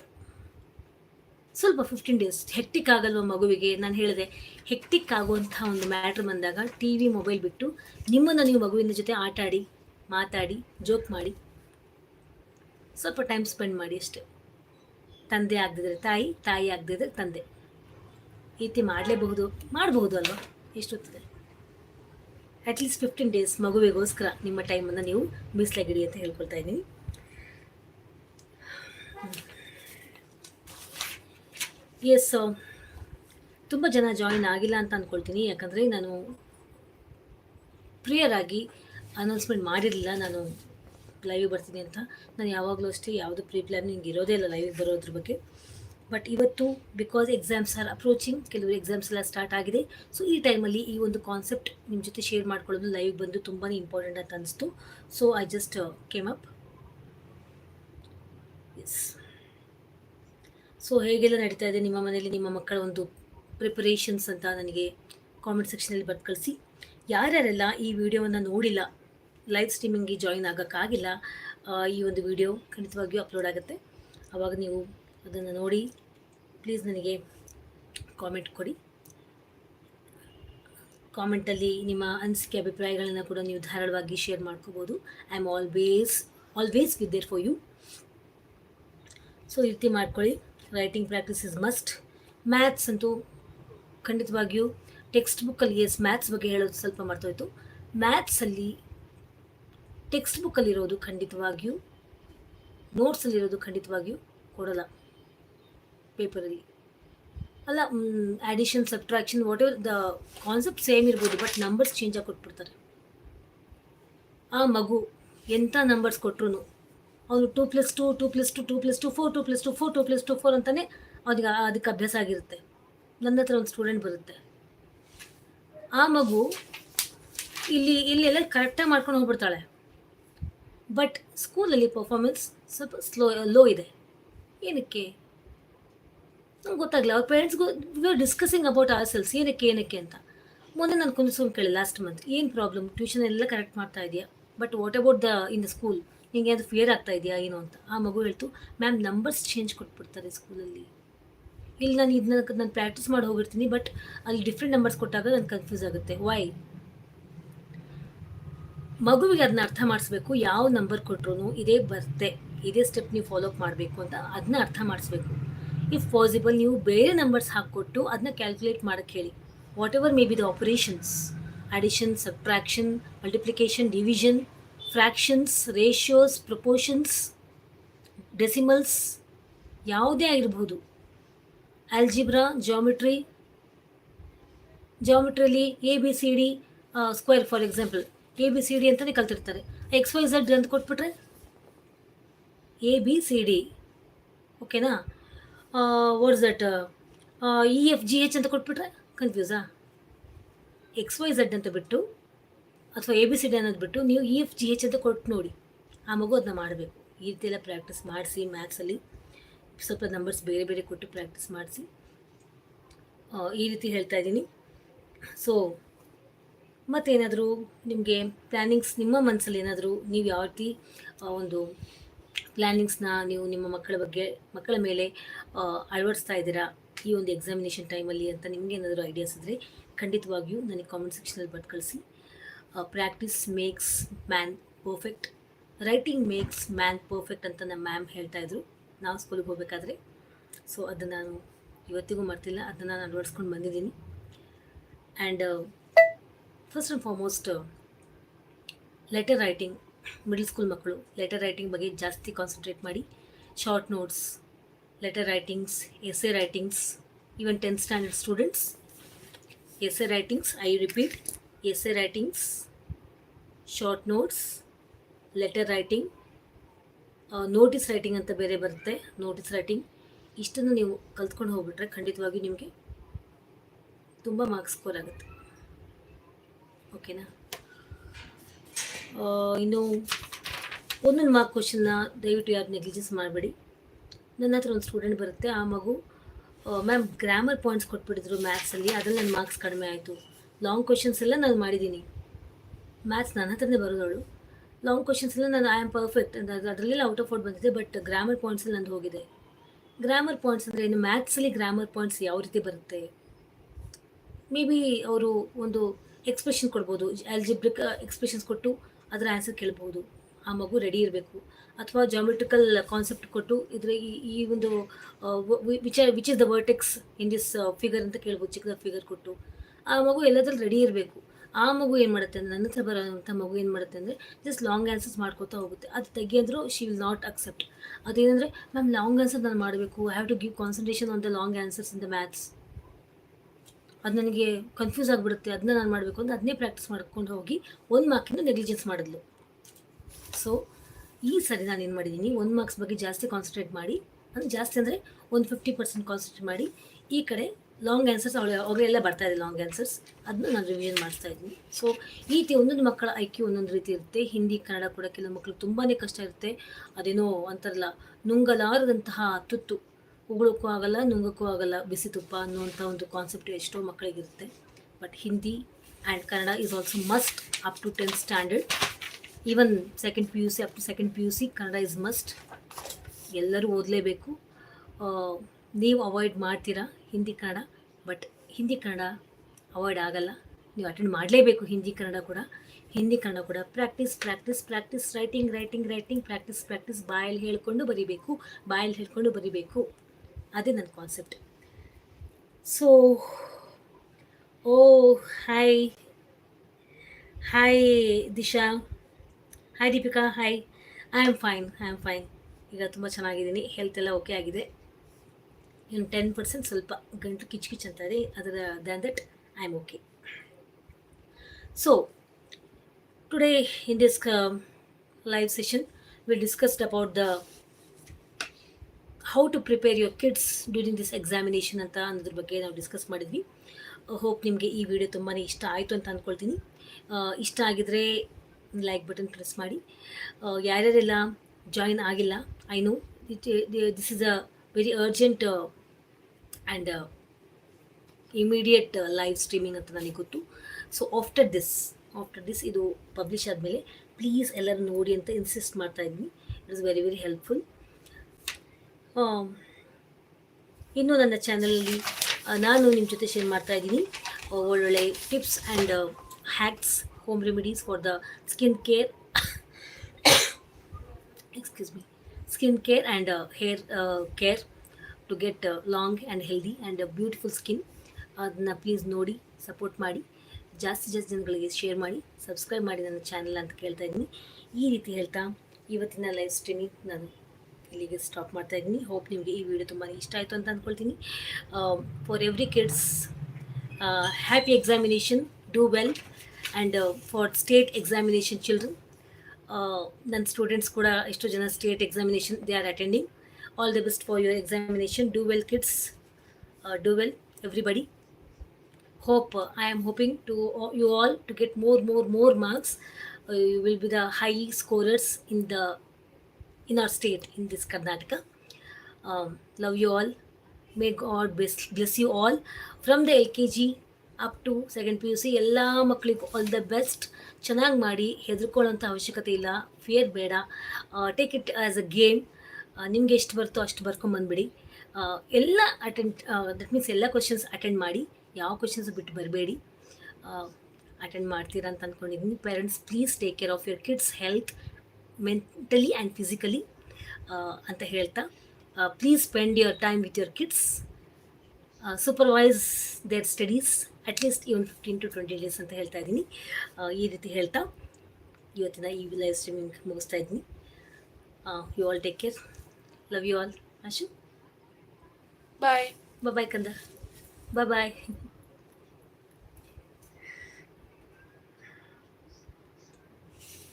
ಸ್ವಲ್ಪ ಫಿಫ್ಟೀನ್ ಡೇಸ್ ಹೆಕ್ಟಿಕ್ ಆಗಲ್ವ ಮಗುವಿಗೆ? ನಾನು ಹೇಳಿದೆ ಹೆಕ್ಟಿಕ್ ಆಗುವಂಥ ಒಂದು ಮ್ಯಾಟ್ರ್ ಬಂದಾಗ ಟಿ ವಿ ಮೊಬೈಲ್ ಬಿಟ್ಟು ನಿಮ್ಮನ್ನು ನೀವು ಮಗುವಿನ ಜೊತೆ ಆಟ ಆಡಿ, ಮಾತಾಡಿ ಜೋಕ್ ಮಾಡಿ, ಸ್ವಲ್ಪ ಟೈಮ್ ಸ್ಪೆಂಡ್ ಮಾಡಿ ಅಷ್ಟೆ. ತಂದೆ ಆಗದಿದ್ರೆ ತಾಯಿ ತಾಯಿ ಆಗದಿದ್ರೆ ತಂದೆ. ಈ ರೀತಿ ಮಾಡಲೇಬಹುದು, ಮಾಡಬಹುದು ಅಲ್ವಾ? ಎಷ್ಟೊತ್ತಿದೆ ಅಟ್ಲೀಸ್ಟ್ ಫಿಫ್ಟೀನ್ ಡೇಸ್ ಮಗುವಿಗೋಸ್ಕರ ನಿಮ್ಮ ಟೈಮನ್ನು ನೀವು ಮೀಸಲಾಗಿಡಿ ಅಂತ ಹೇಳ್ಕೊಳ್ತಾ ಇದ್ದೀನಿ. ಎಸ್ ತುಂಬ ಜನ ಜಾಯಿನ್ ಆಗಿಲ್ಲ ಅಂತ ಅಂದ್ಕೊಳ್ತೀನಿ ಯಾಕಂದರೆ ನಾನು ಪ್ರಿಯರಾಗಿ ಅನೌನ್ಸ್ಮೆಂಟ್ ಮಾಡಿರಲಿಲ್ಲ. ನಾನು ಲೈವ್ ಬರ್ತೀನಿ ಅಂತ. ನಾನು ಯಾವಾಗಲೂ ಅಷ್ಟೇ, ಯಾವುದು ಪ್ರೀ ಪ್ಲ್ಯಾನಿಂಗ್ ಇರೋದೇ ಇಲ್ಲ ಲೈವಿಗೆ ಬರೋದ್ರ ಬಗ್ಗೆ. ಬಟ್ ಇವತ್ತು ಬಿಕಾಸ್ ಎಕ್ಸಾಮ್ಸ್ ಆರ್ ಅಪ್ರೋಚಿಂಗ್ ಕೆಲವರು ಎಕ್ಸಾಮ್ಸ್ ಎಲ್ಲ ಸ್ಟಾರ್ಟ್ ಆಗಿದೆ. ಸೊ ಈ ಟೈಮಲ್ಲಿ ಈ ಒಂದು ಕಾನ್ಸೆಪ್ಟ್ ನಿಮ್ಮ ಜೊತೆ ಶೇರ್ ಮಾಡ್ಕೊಳ್ಳೋದು ಲೈವ್ ಬಂದು ತುಂಬಾ ಇಂಪಾರ್ಟೆಂಟ್ ಅಂತ ಅನಿಸ್ತು. So I just came up yes so ಹೇಗೆಲ್ಲ ನಡೀತಾ ಇದೆ ನಿಮ್ಮ ಮನೆಯಲ್ಲಿ ನಿಮ್ಮ ಮಕ್ಕಳ ಒಂದು ಪ್ರಿಪರೇಷನ್ಸ್ ಅಂತ ನನಗೆ ಕಾಮೆಂಟ್ ಸೆಕ್ಷನಲ್ಲಿ ಬರ್ದು ಕಳಿಸಿ. ಯಾರ್ಯಾರೆಲ್ಲ ಈ ವಿಡಿಯೋವನ್ನು ನೋಡಿಲ್ಲ ಲೈವ್ ಸ್ಟ್ರೀಮಿಂಗ್ಗೆ ಜಾಯಿನ್ ಆಗೋಕ್ಕಾಗಿಲ್ಲ ಈ ಒಂದು ವಿಡಿಯೋ ಖಂಡಿತವಾಗಿಯೂ ಅಪ್ಲೋಡ್ ಆಗುತ್ತೆ. ಆವಾಗ ನೀವು ಅದನ್ನು ನೋಡಿ ಪ್ಲೀಸ್ ನನಗೆ ಕಾಮೆಂಟ್ ಕೊಡಿ. ಕಾಮೆಂಟಲ್ಲಿ ನಿಮ್ಮ ಅನಿಸಿಕೆ ಅಭಿಪ್ರಾಯಗಳನ್ನು ಕೂಡ ನೀವು ಧಾರಾಳವಾಗಿ ಶೇರ್ ಮಾಡ್ಕೋಬೋದು. I am always always with there for you so ಈ ರೀತಿ ಮಾಡ್ಕೊಳ್ಳಿ. Writing practice is must maths ಅಂತೂ ಖಂಡಿತವಾಗಿಯೂ ಟೆಕ್ಸ್ಟ್ ಬುಕ್ಕಲ್ಲಿ ಎಸ್ ಮ್ಯಾಥ್ಸ್ ಬಗ್ಗೆ ಹೇಳೋದು ಸ್ವಲ್ಪ ಮರ್ತೋಯ್ತು. ಮ್ಯಾಥ್ಸಲ್ಲಿ ಟೆಕ್ಸ್ಟ್ ಬುಕ್ಕಲ್ಲಿರೋದು ಖಂಡಿತವಾಗಿಯೂ ನೋಟ್ಸಲ್ಲಿರೋದು ಖಂಡಿತವಾಗಿಯೂ ಕೊಡಲ್ಲ. ಪೇಪರಲ್ಲಿ ಅಲ್ಲ addition subtraction whatever the concept same ಇರ್ಬೋದು ಬಟ್ ನಂಬರ್ಸ್ ಚೇಂಜ್ ಆಗಿ ಕೊಟ್ಬಿಡ್ತಾರೆ. ಆ ಮಗು ಎಂಥ ನಂಬರ್ಸ್ ಕೊಟ್ರು ಅವನು two plus two two plus two two plus two four two plus two four two plus two four ಅಂತಲೇ ಅವನಿಗೆ ಅದಕ್ಕೆ ಅಭ್ಯಾಸ ಆಗಿರುತ್ತೆ. ನನ್ನ ಹತ್ರ ಒಂದು ಸ್ಟೂಡೆಂಟ್ ಬರುತ್ತೆ. ಆ ಮಗು ಇಲ್ಲಿ, ಇಲ್ಲೆಲ್ಲ ಕರೆಕ್ಟಾಗಿ ಮಾಡ್ಕೊಂಡು ಹೋಗ್ಬಿಡ್ತಾಳೆ. ಬಟ್ ಸ್ಕೂಲಲ್ಲಿ ಪರ್ಫಾರ್ಮೆನ್ಸ್ ಸ್ವಲ್ಪ ಸ್ಲೋ ಲೋ ಇದೆ. ಏನಕ್ಕೆ? ನಂಗೆ ಗೊತ್ತಾಗಲಿಲ್ಲ. ಅವ್ರ ಪೇರೆಂಟ್ಸ್ಗೂ we are discussing about ourselves ಏನಕ್ಕೆ ಏನಕ್ಕೆ ಅಂತ. ಮೊನ್ನೆ ನಾನು ಕುಂದಿಸ್ಕೊಂಡು ಕೇಳಿ ಲಾಸ್ಟ್ ಮಂತ್ ಏನು ಪ್ರಾಬ್ಲಮ್ ಟ್ಯೂಷನ್ ಎಲ್ಲ ಕರೆಕ್ಟ್ ಮಾಡ್ತಾ ಇದೆಯಾ? But what about the in the school ನಿಂಗೆ ಅದು ಫಿಯರ್ ಆಗ್ತಾ ಇದೆಯಾ, ಏನು ಅಂತ? ಆ ಮಗು ಹೇಳ್ತು ಮ್ಯಾಮ್ ನಂಬರ್ಸ್ ಚೇಂಜ್ ಕೊಟ್ಬಿಡ್ತಾರೆ ಸ್ಕೂಲಲ್ಲಿ ಇಲ್ಲಿ ನಾನು ಇದನ್ನ ನಾನು ಪ್ರಾಕ್ಟೀಸ್ ಮಾಡಿ ಹೋಗಿರ್ತೀನಿ ಬಟ್ ಅಲ್ಲಿ ಡಿಫ್ರೆಂಟ್ ನಂಬರ್ಸ್ ಕೊಟ್ಟಾಗ ನನಗೆ ಕನ್ಫ್ಯೂಸ್ ಆಗುತ್ತೆ. ವೈ ಮಗುವಿಗೆ ಅದನ್ನ ಅರ್ಥ ಮಾಡಿಸ್ಬೇಕು, ಯಾವ ನಂಬರ್ ಕೊಟ್ರು ಇದೇ ಬರುತ್ತೆ ಇದೇ ಸ್ಟೆಪ್ ನೀವು ಫಾಲೋ ಅಪ್ ಮಾಡಬೇಕು ಅಂತ ಅದನ್ನ ಅರ್ಥ ಮಾಡಿಸ್ಬೇಕು. ಇಫ್ ಪಾಸಿಬಲ್ ನೀವು ಬೇರೆ ನಂಬರ್ಸ್ ಹಾಕ್ಕೊಟ್ಟು ಅದನ್ನ ಕ್ಯಾಲ್ಕುಲೇಟ್ ಮಾಡಕ್ಕೆ ಹೇಳಿ. Whatever may be the operations addition subtraction multiplication division fractions ratios proportions decimals ಯಾವುದೇ ಆಗಿರ್ಬೋದು. Algebra geometry ಜಾಮಿಟ್ರಿಯಲ್ಲಿ A B C D square for example A B C D ಅಂತಲೇ ಕಲ್ತಿರ್ತಾರೆ. ಎಕ್ಸ್ ವೈ ಝಡ್ ಅಂತ ಕೊಟ್ಬಿಟ್ರೆ A B C D ಓಕೆನಾ what's that E F G H ಅಂತ ಕೊಟ್ಬಿಟ್ರೆ ಕನ್ಫ್ಯೂಸಾ X Y Z ಅಂತ ಬಿಟ್ಟು, ಅಥವಾ ಎ ಬಿ ಸಿ ಡಿ ಅನ್ನೋದು ಬಿಟ್ಟು ನೀವು ಇ ಎಫ್ ಜಿ ಎಚ್ ಅಂತ ಕೊಟ್ಟು ನೋಡಿ. ಆ ಮಗು ಅದನ್ನ ಮಾಡಬೇಕು. ಈ ರೀತಿ ಎಲ್ಲ ಪ್ರಾಕ್ಟೀಸ್ ಮಾಡಿಸಿ ಮ್ಯಾಥ್ಸಲ್ಲಿ ಸ್ವಲ್ಪ ನಂಬರ್ಸ್ ಬೇರೆ ಬೇರೆ ಕೊಟ್ಟು ಪ್ರಾಕ್ಟೀಸ್ ಮಾಡಿಸಿ. ಈ ರೀತಿ ಹೇಳ್ತಾ ಇದ್ದೀನಿ. ಸೊ ಮತ್ತೇನಾದರೂ ನಿಮಗೆ ಪ್ಲ್ಯಾನಿಂಗ್ಸ್ ನಿಮ್ಮ ಮನಸ್ಸಲ್ಲಿ ಏನಾದರೂ ನೀವು ಯಾವ ರೀತಿ ಒಂದು ಪ್ಲ್ಯಾನಿಂಗ್ಸ್ನ ನೀವು ನಿಮ್ಮ ಮಕ್ಕಳ ಬಗ್ಗೆ, ಮಕ್ಕಳ ಮೇಲೆ ಅಳವಡಿಸ್ತಾ ಇದ್ದೀರಾ ಈ ಒಂದು ಎಕ್ಸಾಮಿನೇಷನ್ ಟೈಮಲ್ಲಿ ಅಂತ ನಿಮಗೆ ಏನಾದರೂ ಐಡಿಯಾಸ್ ಇದ್ದರೆ ಖಂಡಿತವಾಗಿಯೂ ನನಗೆ ಕಾಮೆಂಟ್ ಸೆಕ್ಷನಲ್ಲಿ ಬಟ್ ಕಳಿಸಿ. Practice makes man perfect writing makes man perfect ಅಂತ ನಮ್ಮ ಮ್ಯಾಮ್ ಹೇಳ್ತಾ ಇದ್ರು. ನಾವು ಸ್ಕೂಲಿಗೆ ಹೋಗಬೇಕಾದ್ರೆ. ಸೊ ಅದನ್ನು ನಾನು ಇವತ್ತಿಗೂ ಮರ್ತಿಲ್ಲ. ಅದನ್ನು ನಾನು ಅಳವಡಿಸ್ಕೊಂಡು ಬಂದಿದ್ದೀನಿ. And first and foremost letter writing middle school ಮಕ್ಕಳು ಲೆಟರ್ ರೈಟಿಂಗ್ ಬಗ್ಗೆ ಜಾಸ್ತಿ ಕಾನ್ಸಂಟ್ರೇಟ್ ಮಾಡಿ short notes letter writings essay writings even tenth standard students essay writings I repeat essay writings short notes letter writing notice writing ಅಂತ ಬೇರೆ ಬರುತ್ತೆ notice writing ಇಷ್ಟನ್ನು ನೀವು ಕಲ್ತ್ಕೊಂಡು ಹೋಗ್ಬಿಟ್ರೆ ಖಂಡಿತವಾಗಿ ನಿಮಗೆ ತುಂಬ ಮಾರ್ಕ್ಸ್ ಸ್ಕೋರ್ ಆಗುತ್ತೆ. ಓಕೆನಾ ಇನ್ನು ಒಂದೊಂದು ಮಾರ್ಕ್ ಕ್ವಶನ್ನ ದಯವಿಟ್ಟು ಯಾರು ನೆಗ್ಲಿಜೆನ್ಸ್ ಮಾಡಬೇಡಿ. ನನ್ನ ಹತ್ರ ಒಂದು ಸ್ಟೂಡೆಂಟ್ ಬರುತ್ತೆ, ಆ ಮಗು ಮ್ಯಾಮ್ ಗ್ರಾಮರ್ ಪಾಯಿಂಟ್ಸ್ ಕೊಟ್ಬಿಟ್ಟಿದ್ರು ಮ್ಯಾಥ್ಸಲ್ಲಿ ಅದರಲ್ಲಿ ನನ್ನ ಮಾರ್ಕ್ಸ್ ಕಡಿಮೆ ಆಯಿತು. ಲಾಂಗ್ ಕ್ವಶನ್ಸ್ ಎಲ್ಲ ನಾನು ಮಾಡಿದ್ದೀನಿ. ಮ್ಯಾಥ್ಸ್ ನನ್ನ ಹತ್ರನೇ ಬರೋದವಳು ಲಾಂಗ್ ಕ್ವಶನ್ಸ್ ಎಲ್ಲ ನಾನು ಐ ಆಮ್ ಪರ್ಫೆಕ್ಟ್ ಅದರಲ್ಲೆಲ್ಲ ಔಟ್ ಆಫ್ ಔಟ್ ಬಂದಿದೆ ಬಟ್ ಗ್ರಾಮರ್ ಪಾಯಿಂಟ್ಸಲ್ಲಿ ನಂದು ಹೋಗಿದೆ. ಗ್ರಾಮರ್ ಪಾಯಿಂಟ್ಸ್ ಅಂದರೆ ಇನ್ನು ಮ್ಯಾಥ್ಸಲ್ಲಿ ಗ್ರಾಮರ್ ಪಾಯಿಂಟ್ಸ್ ಯಾವ ರೀತಿ ಬರುತ್ತೆ? ಮೇ ಬಿ ಅವರು ಒಂದು ಎಕ್ಸ್ಪ್ರೆಷನ್ ಕೊಡ್ಬೋದು ಆಲ್ಜಿಬ್ರಿಕ್ ಎಕ್ಸ್ಪ್ರೆಷನ್ಸ್ ಕೊಟ್ಟು ಅದರ ಆನ್ಸರ್ ಕೇಳ್ಬೋದು ಆ ಮಗು ರೆಡಿ ಇರಬೇಕು. ಅಥವಾ ಜಾಮೆಟ್ರಿಕಲ್ ಕಾನ್ಸೆಪ್ಟ್ ಕೊಟ್ಟು ಇದ್ರ ಈ ಒಂದು which which is the vertex in this figure ಅಂತ ಕೇಳ್ಬೋದು ಚಿಕ್ಕದ ಫಿಗರ್ ಕೊಟ್ಟು. ಆ ಮಗು ಎಲ್ಲದ್ರಲ್ಲಿ ರೆಡಿ ಇರಬೇಕು. ಆ ಮಗು ಏನು ಮಾಡುತ್ತೆ ಅಂದರೆ, ನನ್ನ ಹತ್ರ ಬರೋಂಥ ಮಗು ಏನು ಮಾಡುತ್ತೆ ಅಂದರೆ ಜಸ್ಟ್ ಲಾಂಗ್ ಆನ್ಸರ್ಸ್ ಮಾಡ್ಕೋತಾ ಹೋಗುತ್ತೆ. ಅದು ತೆಗಿಯಂದ್ರು ಶಿ ವಿಲ್ ನಾಟ್ ಅಕ್ಸೆಪ್ಟ್ ಅದೇನೆಂದರೆ ಮ್ಯಾಮ್ ಲಾಂಗ್ ಆನ್ಸರ್ ನಾನು ಮಾಡಬೇಕು. I have to give concentration on the long answers in the maths ಅದು ನನಗೆ ಕನ್ಫ್ಯೂಸ್ ಆಗಿಬಿಡುತ್ತೆ ಅದನ್ನ ನಾನು ಮಾಡಬೇಕು ಅಂತ ಅದನ್ನೇ ಪ್ರಾಕ್ಟೀಸ್ ಮಾಡ್ಕೊಂಡು ಹೋಗಿ ಒಂದು ಮಾರ್ಕಿಂದ ನೆಗ್ಲಿಜೆನ್ಸ್ ಮಾಡಿದ್ಲು. ಸೊ ಈ ಸರಿ ನಾನು ಏನು ಮಾಡಿದ್ದೀನಿ ಒಂದು ಮಾರ್ಕ್ಸ್ ಬಗ್ಗೆ ಜಾಸ್ತಿ ಕಾನ್ಸಂಟ್ರೇಟ್ ಮಾಡಿ, ಅಂದರೆ ಜಾಸ್ತಿ ಅಂದರೆ ಒಂದು ಫಿಫ್ಟಿ ಪರ್ಸೆಂಟ್ ಕಾನ್ಸಂಟ್ರೇಟ್ ಮಾಡಿ, ಈ ಕಡೆ ಲಾಂಗ್ ಆನ್ಸರ್ಸ್ ಅವಳು ಅವರೆಲ್ಲ ಬರ್ತಾ ಇದೆ ಲಾಂಗ್ ಆನ್ಸರ್ಸ್ ಅದನ್ನ ನಾನು ರಿವಿಷನ್ ಮಾಡ್ತಾ ಇದ್ದೀನಿ. ಸೊ ಈ ರೀತಿ ಒಂದೊಂದು ಮಕ್ಕಳ ಐ ಕ್ಯೂ ಒಂದೊಂದು ರೀತಿ ಇರುತ್ತೆ. ಹಿಂದಿ, ಕನ್ನಡ ಕೂಡ ಕೆಲವು ಮಕ್ಕಳು ತುಂಬಾ ಕಷ್ಟ ಇರುತ್ತೆ. ಅದೇನೋ ಅಂತಾರಲ್ಲ ನುಂಗಲಾರದಂತಹ ತುತ್ತು. ಉಗುಳಕ್ಕೂ ಆಗಲ್ಲ, ನುಂಗಕ್ಕೂ ಆಗಲ್ಲ. ಬಿಸಿ ತುಪ್ಪ ಅನ್ನುವಂಥ ಒಂದು ಕಾನ್ಸೆಪ್ಟ್ ಎಷ್ಟೋ ಮಕ್ಕಳಿಗಿರುತ್ತೆ. But Hindi and Kannada is also must up to tenth standard even second P U C up to second P U C Kannada is must ಎಲ್ಲರೂ ಓದಲೇಬೇಕು. ನೀವು ಅವಾಯ್ಡ್ ಮಾಡ್ತೀರಾ ಹಿಂದಿ ಕನ್ನಡ ಬಟ್ ಹಿಂದಿ ಕನ್ನಡ ಅವಾಯ್ಡ್ ಆಗಲ್ಲ. ನೀವು ಅಟೆಂಡ್ ಮಾಡಲೇಬೇಕು ಹಿಂದಿ ಕನ್ನಡ ಕೂಡ. ಹಿಂದಿ ಕನ್ನಡ ಕೂಡ practice practice practice writing writing writing practice practice ಬಾಯಲ್ಲಿ ಹೇಳ್ಕೊಂಡು ಬರೀಬೇಕು, ಬಾಯಲ್ಲಿ ಹೇಳ್ಕೊಂಡು ಬರಿಬೇಕು. ಅದೇ ನನ್ನ concept so oh hi hi Disha. Hi Deepika. Hi I am fine I am fine ಈಗ ತುಂಬ ಚೆನ್ನಾಗಿದ್ದೀನಿ. ಹೆಲ್ತ್ ಎಲ್ಲ ಓಕೆ ಆಗಿದೆ. ಇನ್ನು ಟೆನ್ ಪರ್ಸೆಂಟ್ ಸ್ವಲ್ಪ ಗಂಟು ಕಿಚ್ ಕಿಚ್ ಅಂತ ಇದೆ. Other than that I am okay so today in this live session we discussed about the how to prepare your kids during this examination ಅಂತ ಅನ್ನೋದ್ರ ಬಗ್ಗೆ ನಾವು ಡಿಸ್ಕಸ್ ಮಾಡಿದ್ವಿ. ಹೋಪ್ ನಿಮಗೆ ಈ ವಿಡಿಯೋ ತುಂಬಾ ಇಷ್ಟ ಆಯಿತು ಅಂತ ಅಂದ್ಕೊಳ್ತೀನಿ ಇಷ್ಟ ಆಗಿದರೆ ಲೈಕ್ ಬಟನ್ ಪ್ರೆಸ್ ಮಾಡಿ. ಯಾರ್ಯಾರೆಲ್ಲ ಜಾಯಿನ್ ಆಗಿಲ್ಲ I know this is a very urgent and immediate live streaming ಅಂತ ನನಗೆ ಗೊತ್ತು. So after this after this ಇದು ಪಬ್ಲಿಷ್ ಆದಮೇಲೆ ಪ್ಲೀಸ್ ಎಲ್ಲರೂ ನೋಡಿ ಅಂತ ಇನ್ಸಿಸ್ಟ್ ಮಾಡ್ತಾ ಇದ್ವಿ. It is very very helpful ಇನ್ನು ನನ್ನ ಚಾನಲಲ್ಲಿ ನಾನು ನಿಮ್ಮ ಜೊತೆ ಶೇರ್ ಮಾಡ್ತಾ ಇದ್ದೀನಿ. ಒಳ್ಳೊಳ್ಳೆ tips and hacks home remedies for the skin care excuse me skin care and hair care to get long and healthy and beautiful skin ಅದನ್ನ ಪ್ಲೀಸ್ ನೋಡಿ ಸಪೋರ್ಟ್ ಮಾಡಿ. ಜಾಸ್ತಿ ಜಾಸ್ತಿ ಜನಗಳಿಗೆ ಶೇರ್ ಮಾಡಿ ಸಬ್ಸ್ಕ್ರೈಬ್ ಮಾಡಿ ನನ್ನ ಚಾನಲ್ ಅಂತ ಕೇಳ್ತಾ ಇದ್ದೀನಿ. ಈ ರೀತಿ ಹೇಳ್ತಾ, ಇವತ್ತಿನ ಲೈವ್ ಸ್ಟ್ರೀಮಿಂಗ್ ನಾನು ಇಲ್ಲಿಗೆ ಸ್ಟಾಪ್ ಮಾಡ್ತಾ ಇದ್ದೀನಿ. ಹೋಪ್ ನಿಮಗೆ ಈ ವಿಡಿಯೋ ತುಂಬಾ ಇಷ್ಟ ಆಯಿತು ಅಂತ ಅಂದ್ಕೊಳ್ತೀನಿ for every kids happy examination do well and for state examination children ನನ್ನ ಸ್ಟೂಡೆಂಟ್ಸ್ ಕೂಡ ಎಷ್ಟೋ ಜನ state examination they are attending all the best for your examination do well kids do well everybody hope uh, i am hoping to uh, you all to get more more more marks. Uh, you will be the high scorers in the in our state in this karnataka. Um, love you all. May god bless, bless you all. From the lkg up to second P U C ಎಲ್ಲ ಮಕ್ಕಳಿಗೂ all the best ಚೆನ್ನಾಗಿ ಮಾಡಿ ಹೆದರ್ಕೊಳ್ಳೋಂಥ ಅವಶ್ಯಕತೆ ಇಲ್ಲ. Fear ಬೇಡ. Take it as a game ನಿಮಗೆ ಎಷ್ಟು ಬರ್ತೋ ಅಷ್ಟು ಬರ್ಕೊಂಬಂದ್ಬಿಡಿ. ಎಲ್ಲ ಅಟೆಂಡ್ ದಟ್ ಮೀನ್ಸ್ ಎಲ್ಲ ಕ್ವಶನ್ಸ್ ಅಟೆಂಡ್ ಮಾಡಿ. ಯಾವ ಕ್ವಶನ್ಸ್ ಬಿಟ್ಟು ಬರಬೇಡಿ. ಅಟೆಂಡ್ ಮಾಡ್ತೀರಾ ಅಂತ ಅಂದ್ಕೊಂಡಿದ್ದೀನಿ parents please take care of your kids health mentally and physically ಅಂತ ಹೇಳ್ತಾ please spend your time with your kids supervise their studies at least ಒಂದು ಫಿಫ್ಟೀನ್ ಟು ಟ್ವೆಂಟಿ ಡೇಸ್ ಅಂತ ಹೇಳ್ತಾ ಇದ್ದೀನಿ. ಈ ರೀತಿ ಹೇಳ್ತಾ ಇವತ್ತಿನ ಈ ಲೈವ್ ಸ್ಟ್ರೀಮಿಂಗ್ ಮುಗಿಸ್ತಾ ಇದ್ದೀನಿ. You all take care love you all Ashu bye bye ಕಂದ ಬಾಯ್ ಬಾಯ್